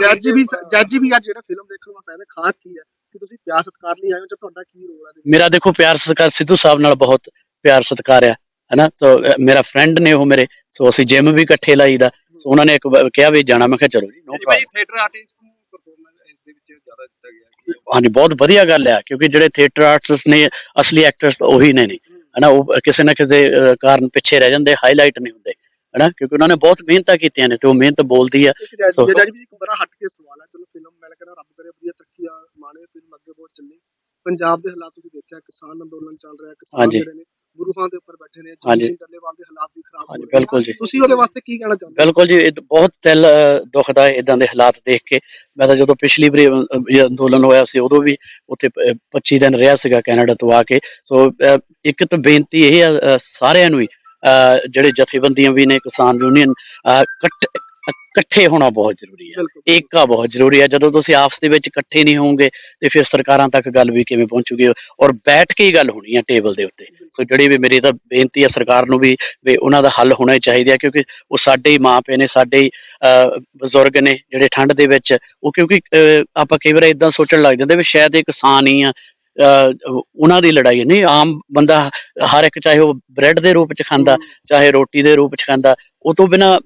ਜੱਜ ਵੀ ਜੱਜ ਵੀ ਅੱਜ ਜਿਹੜਾ ਫਿਲਮ ਦੇਖਣ ਵਾਸਤੇ ਨੇ ਖਾਸ ਕੀ ਹੈ? ਕਿ ਤੁਸੀਂ ਪਿਆਰ ਸਤਿਕਾਰ ਲਈ ਆਏ ਹੋ ਜਾਂ ਤੁਹਾਡਾ ਕੀ ਰੋਲ ਹੈ ਮੇਰਾ ਦੇਖੋ ਪਿਆਰ ਸਤਿਕਾਰ ਸਿੱਧੂ ਸਾਹਿਬ ਨਾਲ ਬਹੁਤ ਪਿਆਰ ਸਤਿਕਾਰ ਆ ਹਨਾ? ਸੋ ਮੇਰਾ ਫਰੈਂਡ ਨੇ ਉਹ ਮੇਰੇ ਸੋ ਅਸੀਂ ਜਿਮ ਵੀ ਇਕੱਠੇ ਲਾਈਦਾ ਸੋ ਉਹਨਾਂ ਨੇ ਇੱਕ ਕਿਹਾ ਵੀ ਜਾਣਾ ਮੈਂ ਕਿਹਾ ਚਲੋ ਜੀ ਨੋ ਪ੍ਰੋਬਲਮ ਥੀਏਟਰ ਆਰਟਿਸਟ ਨੂੰ ਪਰਫਾਰਮੈਂਸ ਇਸ ਦੇ ਵਿੱਚ ਜ਼ਿਆਦਾ ਦਿੱਤਾ ਗਿਆ ਹਾਂਜੀ ਬਹੁਤ ਵਧੀਆ ਗੱਲ ਆ ਕਿਉਂਕਿ ਜਿਹੜੇ ਥੀਏਟਰ ਆਰਟਿਸਟ ਨੇ ਅਸਲੀ ਐਕਟਰਸ ਉਹੀ ਨੇ ਨਹੀਂ ਹਨਾ ਉਹ ਕਿਸੇ ਨਾ ਕਿਸੇ ਕਾਰਨ ਪਿੱਛੇ ਰਹਿ ਜਾਂਦੇ ਹਾਈਲਾਈਟ ਨਹੀਂ ਹੁੰਦੇ ਹਨਾ ਕਿਉਂਕਿ ਉਹਨਾਂ ਨੇ ਬਹੁਤ ਮਿਹਨਤਾਂ ਕੀਤੀਆਂ ਨੇ ਤੇ ਉਹ ਮਿਹਨਤ ਬੋਲਦੀ ਆ ਸੋ- ਜੱਜ ਵੀ ਇੱਕ ਬੜਾ ਹਟ ਕੇ ਸਵਾਲ ਹੈ ਚਲੋ ਫਿਲਮ ਮੈਂ ਕਹਿੰਦਾ ਰੱਬ ਕਰੇ ਵਧੀਆ ਤਰੱਕੀਆਂ ਮਾਣੇ ਫਿਲਮ ਅੱਗੇ ਬਹੁਤ ਚੱਲੇ ਪੰਜਾਬ ਦੇ ਹਾਲਾਤ ਤੁਸੀਂ ਦੇਖਿਆ ਕਿਸਾਨ ਅੰਦੋਲਨ ਚੱਲ ਰਿਹਾ ਕਿਸਾਨ। ਜਿਹੜੇ ਨੇ ਗੁਰੂਆਂ ਦੇ ਉੱਪਰ ਬੈਠੇ ਨੇ ਜੀ ਹਾਂਜੀ। ਸਿੰਘ ਡੱਲੇਵਾਲ ਦੇ ਹਾਲਾਤ ਵੀ ਖਰਾਬ ਹੋ ਹਾਂਜੀ ਰਹੇ ਨੇ। ਬਿਲਕੁਲ ਜੀ ਤੁਸੀਂ ਉਹਦੇ ਵਾਸਤੇ ਕੀ ਕਹਿਣਾ ਚਾਹੁੰਦੇ? ਬਿਲਕੁਲ ਜੀ ਇਹ ਤਾਂ ਬਹੁਤ ਦਿਲ ਅਹ, ਦੁਖਦਾ ਹੈ ਇਦਾਂ ਦੇ ਹਾਲਾਤ ਦੇਖ ਕੇ ਮੈਂ ਤਾਂ ਜਦੋਂ ਪਿਛਲੀ ਵਾਰੀ ਇਹ ਅੰਦੋਲਨ ਹੋਇਆ ਸੀ ਉਦੋਂ ਵੀ ਉੱਥੇ ਪ- 25 ਦਿਨ ਰਿਹਾ ਸੀਗਾ ਕੈਨੇਡਾ ਤੋਂ ਆ ਕੇ ਸੋ ਅਹ, ਇੱਕ ਤਾਂ ਬੇਨਤੀ ਇਹ ਆ ਅਹ, ਸਾਰਿਆਂ ਨੂੰ ਹੀ ਅਹ, ਜਿਹੜੇ ਜਥੇਬੰਦੀਆਂ ਵੀ ਨੇ ਕਿਸਾਨ ਯੂਨੀਅਨ ਅਹ, ਇਕੱਠ- ਇਕੱਠੇ ਹੋਣਾ ਬਹੁਤ ਜ਼ਰੂਰੀ ਹੈ। ਬਿਲਕੁਲ ਏਕਾ ਬਹੁਤ ਜ਼ਰੂਰੀ ਹੈ। ਜਦੋਂ ਤੁਸੀਂ ਆਪਸ ਦੇ ਵਿੱਚ ਇਕੱਠੇ ਨਹੀਂ ਹੋਵੋਗੇ ਤੇ ਫਿਰ ਸਰਕਾਰਾਂ ਤੱਕ ਗੱਲ ਵੀ ਕਿਵੇਂ ਪਹੁੰਚੂਗੀ ਔਰ ਬੈਠ ਕੇ ਹੀ ਗੱਲ ਹੋਣੀ ਹੈ ਟੇਬਲ ਦੇ ਉੱਤੇ। ਸੋ ਜਿਹੜੀ ਵੀ ਮੇਰੀ ਤਾਂ ਬੇਨਤੀ ਹੈ ਸਰਕਾਰ ਨੂੰ ਵੀ ਵੀ ਉਹਨਾਂ ਦਾ ਹੱਲ ਹੋਣਾ ਹੀ ਚਾਹੀਦਾ ਹੈ ਕਿਉਂਕਿ ਉਹ ਸਾਡੇ ਹੀ ਮਾਂ ਪਿਓ ਨੇ ਸਾਡੇ ਹੀ ਅਹ, ਬਜ਼ੁਰਗ ਨੇ ਜਿਹੜੇ ਠੰਡ ਦੇ ਵਿੱਚ ਉਹ ਕਿਉਂਕਿ ਅਹ, ਆਪਾਂ ਕਈ ਵਾਰ ਇਦਾਂ ਸੋਚਣ ਲੱਗ ਜਾਂਦੇ ਵੀ ਸ਼ਾਇਦ ਇਹ ਕਿਸਾਨ ਹੀ ਆ ਅਹ, ਉਹਨਾਂ ਦੀ ਲੜਾਈ ਹੈ। ਨਹੀਂ ਆਮ ਬੰਦਾ ਹਰ ਇੱਕ ਚਾਹੇ ਉਹ ਬ੍ਰੈਡ ਦੇ ਰੂਪ ਚ ਖਾਂਦਾ ਚਾਹੇ ਰੋਟੀ ਦੇ ਰੂਪ ਚ ਖਾਂਦਾ ਉਹ ਤੋਂ ਬਿਨਾ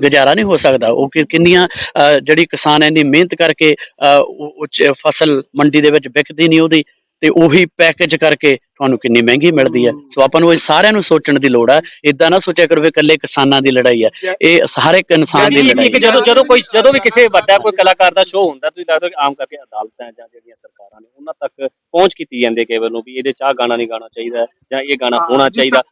ਗੁਜ਼ਾਰਾ ਨਹੀਂ ਹੋ ਸਕਦਾ। ਉਹ ਕਿੰਨੀਆਂ ਅਹ, ਜਿਹੜੀ ਕਿਸਾਨ ਇੰਨੀ ਮਿਹਨਤ ਕਰਕੇ ਅਹ, ਉਹ ਫਸਲ ਮੰਡੀ ਦੇ ਵਿੱਚ ਵਿਕਦੀ ਨਹੀਂ ਉਹਦੀ ਤੇ ਉਹੀ ਪੈਕੇਜ ਕਰਕੇ ਤੁਹਾਨੂੰ ਕਿੰਨੀ ਮਹਿੰਗੀ ਮਿਲਦੀ ਹੈ। ਸੋ ਆਪਾਂ ਨੂੰ ਇਹ ਸਾਰਿਆਂ ਨੂੰ ਸੋਚਣ ਦੀ ਲੋੜ ਹੈ ਇਦਾਂ ਨਾ ਸੋਚਿਆ ਕਰੋ ਵੀ ਇਕੱਲੇ ਕਿਸਾਨਾਂ ਦੀ ਲੜਾਈ ਹੈ ਇਹ ਹਰ ਇੱਕ ਇਨਸਾਨ ਦੀ ਲੜਾਈ ਹੈ ਜਦੋਂ ਜਦੋਂ ਕੋਈ ਜਦੋਂ ਵੀ ਕਿਸੇ ਵੱਡਾ ਕੋਈ ਕਲਾਕਾਰ ਦਾ ਸ਼ੋਅ ਹੁੰਦਾ ਤੁਸੀਂ ਲੱਗਦਾ ਕਿ ਆਮ ਕਰਕੇ ਅਦਾਲਤਾਂ ਜਾਂ ਜਿਹੜੀਆਂ ਸਰਕਾਰਾਂ ਨੇ ਉਹਨਾਂ ਤੱਕ ਪਹੁੰਚ ਕੀਤੀ ਜਾਂਦੀ ਹੈ ਕੇਵਲ ਨੂੰ ਵੀ ਇਹਦੇ ਚ ਆਹ ਗਾਣਾ ਨਹੀਂ ਗਾਣਾ ਚਾਹੀਦਾ ਜਾਂ ਇਹ ਗਾਣਾ ਹੋਣਾ ਚਾਹੀਦਾ।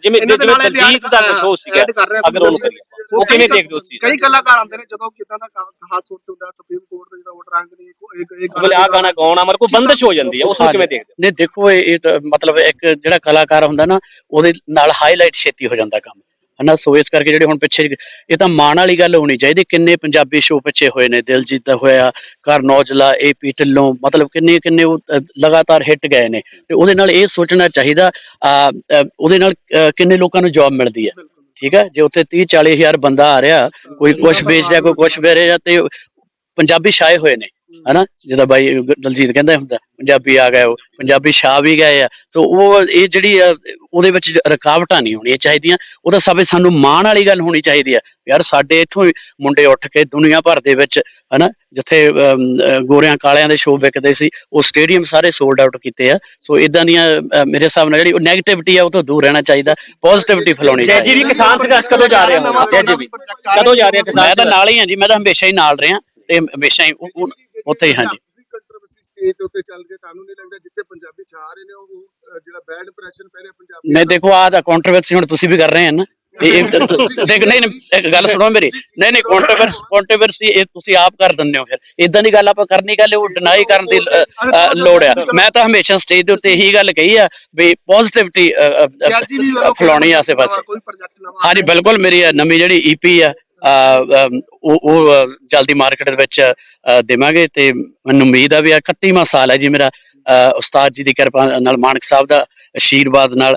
ਜਿਵੇਂ ਜਿਵੇਂ ਇਹ ਦਲਜੀਤ ਦਾ ਸ਼ੋਅ ਸੀਗਾ ਅਗਰ ਉਹਨੂੰ ਕਰੀਏ ਉਹ ਕਿਵੇਂ ਦੇਖਦੇ ਹੋ ਉਸ ਚੀਜ਼ ਕਈ ਕਲਾਕਾਰ ਆਉਂਦੇ ਨੇ ਜਦੋਂ ਕਿਦਾਂ ਦਾ ਤੇ ਹੁੰਦਾ ਸੁਪਰੀਮ ਕੋਰਟ ਦਾ ਜਿਹੜਾ ਆਰਡਰ ਆਂਦੇ ਨੇ ਇੱਕ ਇੱਕ ਇੱਕ ਅਗਲੇ ਆਹ ਗਾਣਾ ਗਾਉਣਾ ਮਰ ਕੋਈ ਬੰਦਸ਼ ਹੋ ਜਾਂਦੀ ਹੈ ਉਸ ਨੂੰ ਕਿਵੇਂ ਦੇਖਦੇ ਨਹੀਂ ਦੇਖੋ ਇਹ ਇਹ ਤਾਂ ਮਤਲਬ ਇੱਕ ਜਿਹੜਾ ਕਲਾਕਾਰ ਹੁੰਦਾ ਨਾ ਉਹਦੇ ਨਾਲ ਹਾਈਲਾਈਟ ਛੇਤੀ ਹੋ ਜਾਂਦਾ ਕੰਮ। ਹਨਾ? ਸੋ ਇਸ ਕਰਕੇ ਜਿਹੜੇ ਹੁਣ ਪਿੱਛੇ ਇਹ ਤਾਂ ਮਾਣ ਵਾਲੀ ਗੱਲ ਹੋਣੀ ਚਾਹੀਦੀ ਕਿੰਨੇ ਪੰਜਾਬੀ ਸ਼ੋਅ ਪਿੱਛੇ ਹੋਏ ਨੇ ਦਿਲਜੀਤ ਦਾ ਹੋਇਆ ਕਰ ਏਪੀ ਢਿੱਲੋਂ ਮਤਲਬ ਕਿੰਨੇ ਕਿੰਨੇ ਉਹ ਲਗਾਤਾਰ ਹਿੱਟ ਗਏ ਨੇ। ਤੇ ਉਹਦੇ ਨਾਲ ਇਹ ਸੋਚਣਾ ਚਾਹੀਦਾ ਅਹ, ਉਹਦੇ ਨਾਲ ਕਿੰਨੇ ਲੋਕਾਂ ਨੂੰ ਜੌਬ ਮਿਲਦੀ ਹੈ। ਠੀਕ ਹੈ? ਜੇ ਉੱਥੇ 30 40 ਹਜ਼ਾਰ ਬੰਦਾ ਆ ਰਿਹਾ ਕੋਈ ਕੁਛ ਵੇਚ ਰਿਹਾ ਕੋਈ ਕੁਛ ਵੇਚ ਰਿਹਾ ਤੇ ਪੰਜਾਬੀ ਛਾਏ ਹੋਏ ਨੇ। ਹਨਾ? ਜਿਹਦਾ ਬਾਈ ਦਲਜੀਤ ਕਹਿੰਦਾ ਹੁੰਦਾ ਪੰਜਾਬੀ ਆ ਗਏ ਉਹ ਪੰਜਾਬੀ ਛਾ ਵੀ ਗਏ ਆ। ਸੋ ਉਹ ਇਹ ਜਿਹੜੀ ਆ, ਉਹਦੇ ਵਿੱਚ ਰੁਕਾਵਟਾਂ ਨਹੀਂ ਹੋਣੀਆਂ ਚਾਹੀਦੀਆਂ। ਉਹਦਾ ਸਭ ਸਾਨੂੰ ਮਾਣ ਵਾਲੀ ਗੱਲ ਹੋਣੀ ਚਾਹੀਦੀ ਆ। ਯਾਰ ਸਾਡੇ ਇੱਥੋਂ ਮੁੰਡੇ ਉੱਠ ਕੇ ਦੁਨੀਆ ਭਰ ਦੇ ਵਿੱਚ ਹਨਾ ਜਿੱਥੇ ਗੋਰਿਆਂ ਕਾਲਿਆਂ ਦੇ ਸ਼ੋਅ ਵਿਕਦੇ ਸੀ ਉਹ ਸਟੇਡੀਅਮ ਸਾਰੇ ਸੋਲਡ ਆਊਟ ਕੀਤੇ ਆ। ਸੋ ਇਦਾਂ ਦੀਆਂ ਮੇਰੇ ਹਿਸਾਬ ਨਾਲ ਜਿਹੜੀ ਉਹ ਨੈਗੇਟਿਵਿਟੀ ਆ ਉਹ ਤੋਂ ਦੂਰ ਰਹਿਣਾ ਚਾਹੀਦਾ। ਪੋਜ਼ਿਟਿਵਿਟੀ ਫੈਲਾਉਣੀ ਜੈ ਜੀ ਚਾਹੀਦੀ। ਵੀ ਕਿਸਾਨ ਸੰਘਰਸ਼ ਕਦੋਂ ਜਾ ਰਹੇ ਹੋ? ਜੈ ਕਦੋਂ ਜਾ ਰਹੇ ਹੋ ਕਿਸਾਨ ਮੈਂ ਤਾਂ ਨਾਲ ਹੀ ਹਾਂ ਜੀ ਮੈਂ ਤਾਂ ਹਮੇਸ਼ਾ ਹੀ ਨਾਲ ਰਿਹਾ। ਤੇ ਹਮੇਸ਼ਾ ਹੀ ਉਹ- ਉਹ- ਉੱਥੇ ਹੀ ਹਾਂ ਜੀ ਕੰਟਰੋਵਰਸੀ ਸਟੇਜ ਦੇ ਉੱਤੇ ਚੱਲ ਕੇ ਤੁਹਾਨੂੰ ਨਹੀਂ ਲੱਗਦਾ ਜਿੱਥੇ ਪੰਜਾਬੀ ਛਾ ਰਹੇ ਨੇ ਉਹ ਅਹ, ਜਿਹੜਾ ਬੈਡ ਇੰਪ੍ਰੈਸ਼ਨ ਪੈ ਰਿਹਾ ਪੰਜਾਬੀ ਨਹੀਂ ਦੇਖੋ ਆਹ ਤਾਂ ਕੰਟਰੋਵਰਸੀ ਹੁਣ ਤੁਸੀਂ ਵੀ ਕਰ ਰਹੇ ਹੋ ਨਾ। ਇਹ ਇਹ ਤਾਂ ਤੁ- ਦੇਖ ਨਹੀਂ ਨਹੀਂ, ਇੱਕ ਗੱਲ ਸੁਣੋ ਮੇਰੀ। ਨਹੀਂ ਨਹੀਂ ਕੰਟਰੋਵਰਸੀ ਕੰਟਰੋਵਰਸੀ ਇਹ ਤੁਸੀਂ ਆਪ ਕਰ ਦਿੰਦੇ ਹੋ ਫਿਰ। ਇਦਾਂ ਦੀ ਗੱਲ ਆਪਾਂ ਕਰਨੀ ਗੱਲ ਉਹ ਡਿਨਾਈ ਕਰਨ ਦੀ ਅ, ਅ, ਲੋੜ ਆ। ਮੈਂ ਤਾਂ ਹਮੇਸ਼ਾ ਸਟੇਜ ਦੇ ਉੱਤੇ ਇਹੀ ਗੱਲ ਕਹੀ ਆ ਵੀ ਪੋਜ਼ਿਟਿਵਿਟੀ ਫਲਾਉਣੀ ਆਸੇ ਪਾਸੇ। ਕੋਈ ਪ੍ਰੋਜੈਕਟ ਨਵਾਂ ਹਾਂਜੀ ਬਿਲਕੁਲ ਮੇਰੀ ਇਹ ਨਵੀਂ ਜਿਹੜੀ ਈਪੀ ਆ ਅ, ਅਮ, ਉਹ ਜਲਦੀ ਮਾਰਕੀਟ ਦੇ ਵਿੱਚ ਦੇਵਾਂਗੇ ਤੇ ਮੈਨੂੰ ਉਮੀਦ ਆ ਵੀ 31ਵਾਂ ਸਾਲ ਹੈ ਜੀ ਮੇਰਾ ਉਸਤਾਦ ਜੀ ਦੀ ਕਿਰਪਾ ਨਾਲ ਮਾਨਕ ਸਾਹਿਬ ਦਾ ਆਸ਼ੀਰਵਾਦ ਨਾਲ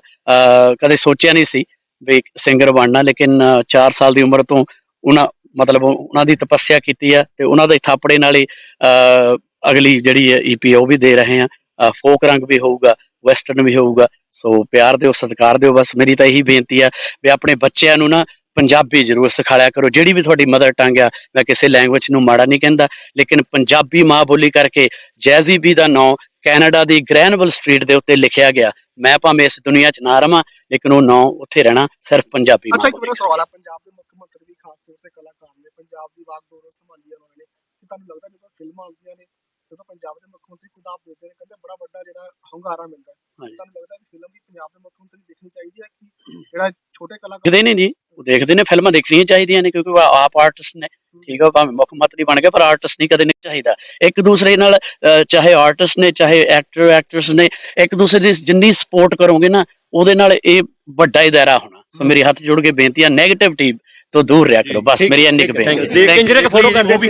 ਕਦੇ ਸੋਚਿਆ ਨਹੀਂ ਸੀ ਵੀ ਸਿੰਗਰ ਬਣਨਾ ਲੇਕਿਨ 4 ਸਾਲ ਦੀ ਉਮਰ ਤੋਂ ਉਹਨਾਂ ਮਤਲਬ ਉਹਨਾਂ ਦੀ ਤਪੱਸਿਆ ਕੀਤੀ ਆ ਤੇ ਉਹਨਾਂ ਦੇ ਥਾਪੜੇ ਨਾਲ ਹੀ ਅ, ਅਗਲੀ ਜਿਹੜੀ ਈਪੀ ਉਹ ਵੀ ਦੇ ਰਹੇ ਆ। ਫੋਕ ਰੰਗ ਵੀ ਹੋਊਗਾ ਵੈਸਟਰਨ ਵੀ ਹੋਊਗਾ ਸੋ ਪਿਆਰ ਦਿਓ ਸਤਿਕਾਰ ਦਿਓ ਬਸ ਮੇਰੀ ਤਾਂ ਇਹੀ ਬੇਨਤੀ ਆ ਵੀ ਆਪਣੇ ਬੱਚਿਆਂ ਨੂੰ ਨਾ ਪੰਜਾਬੀ ਜ਼ਰੂਰ ਸਿਖਾਲਿਆ ਕਰੋ। ਜਿਹੜੀ ਵੀ ਤੁਹਾਡੀ ਮਦਰ ਟੰਗ ਆ ਮੈਂ ਕਿਸੇ ਲੈਂਗੁਏਜ ਨੂੰ ਮਾੜਾ ਨਹੀਂ ਕਹਿੰਦਾ ਲੇਕਿਨ ਪੰਜਾਬੀ ਮਾਂ ਬੋਲੀ ਕਰਕੇ ਜੈਜ਼ੀ ਬੀ ਦਾ ਨਾਂ ਕੈਨੇਡਾ ਦੀ ਗ੍ਰੈਨਵਲ ਸਟਰੀਟ ਦੇ ਉੱਤੇ ਲਿਖਿਆ ਗਿਆ। ਮੈਂ ਭਾਵੇਂ ਇਸ ਦੁਨੀਆ 'ਚ ਨਾ ਰਵਾਂ ਲੇਕਿਨ ਉਹ ਨਾਂ ਉੱਥੇ ਰਹਿਣਾ ਸਿਰਫ ਪੰਜਾਬੀ ਅੱਛਾ ਮਾਂ ਇੱਕ ਬੋਲੀ ਮੇਰਾ ਸਵਾਲ ਆ ਪੰਜਾਬ ਦੇ ਮੁੱਖ ਮੰਤਰੀ ਵੀ ਖਾਸ ਤੌਰ ਤੇ ਕਲਾਕਾਰ ਨੇ ਪੰਜਾਬ ਦੀ ਵਾਗਡੋਰ ਸੰਭਾਲੀ ਉਹਨਾਂ ਨੇ। ਤੁਹਾਨੂੰ ਲੱਗਦਾ ਜਦੋਂ ਫਿਲਮਾਂ ਆਉਂਦੀਆਂ ਨੇ ਜਦੋਂ ਪੰਜਾਬ ਦੇ ਮੁੱਖ ਮੰਤਰੀ ਖੁਦ ਆਪ ਦੇਖਦੇ ਨੇ ਕਹਿੰਦੇ ਬੜਾ ਵੱਡਾ ਜਿਹੜਾ ਹੁੰਗਾਰਾ ਮਿਲਦਾ ਹੈ। ਤੁਹਾਨੂੰ ਲੱਗਦਾ ਕਿ ਫਿਲਮ ਵੀ ਪੰਜਾਬ ਦੇ ਮੁੱਖ ਮੰਤਰੀ ਦੇਖਣੀ ਚਾਹੀਦੀ ਹੈ ਕਿ ਜਿਹੜਾ ਛੋਟੇ ਕਲਾਕਾਰ ਦੇਖਦੇ ਨੇ ਜੀ। ਉਹ ਦੇਖਦੇ ਨੇ ਫਿਲਮਾਂ ਦੇਖਣੀਆਂ ਚਾਹੀਦੀਆਂ ਨੇ ਕਿਉਂਕਿ ਆਪ ਆਰਟਿਸਟ ਨੇ। ਠੀਕ ਆ ਭਾਵੇਂ ਮੁੱਖ ਮੰਤਰੀ ਬਣ ਗਏ ਪਰ ਆਰਟਿਸਟ ਨਹੀਂ ਕਦੇ ਨਹੀਂ ਚਾਹੀਦਾ। ਇੱਕ ਦੂਸਰੇ ਨਾਲ ਚਾਹੇ ਆਰਟਿਸਟ ਨੇ ਚਾਹੇ ਐਕਟਰ ਐਕਟਰਸ ਨੇ ਇੱਕ ਦੂਸਰੇ ਦੀ ਜਿੰਨੀ ਸਪੋਰਟ ਕਰੋਗੇ ਨਾ ਉਹਦੇ ਨਾਲ ਇਹ ਵੱਡਾ ਹੀ ਦਾਇਰਾ ਹੋਣਾ। ਸੋ ਮੇਰੀ ਹੱਥ ਜੋੜ ਕੇ ਬੇਨਤੀ ਆ 네ਗੇਟਿਵਿਟੀ ਤੋਂ ਦੂਰ ਰਿਹਾ ਕਰੋ। ਬਸ ਮੇਰੀ ਇੰਨੀ ਕੁ ਬੇਨਤੀ ਹੈ। ਦੇਖ ਕੇ ਜਿਹੜੇ ਫੋਟੋ ਕਰਦੇ ਸੀ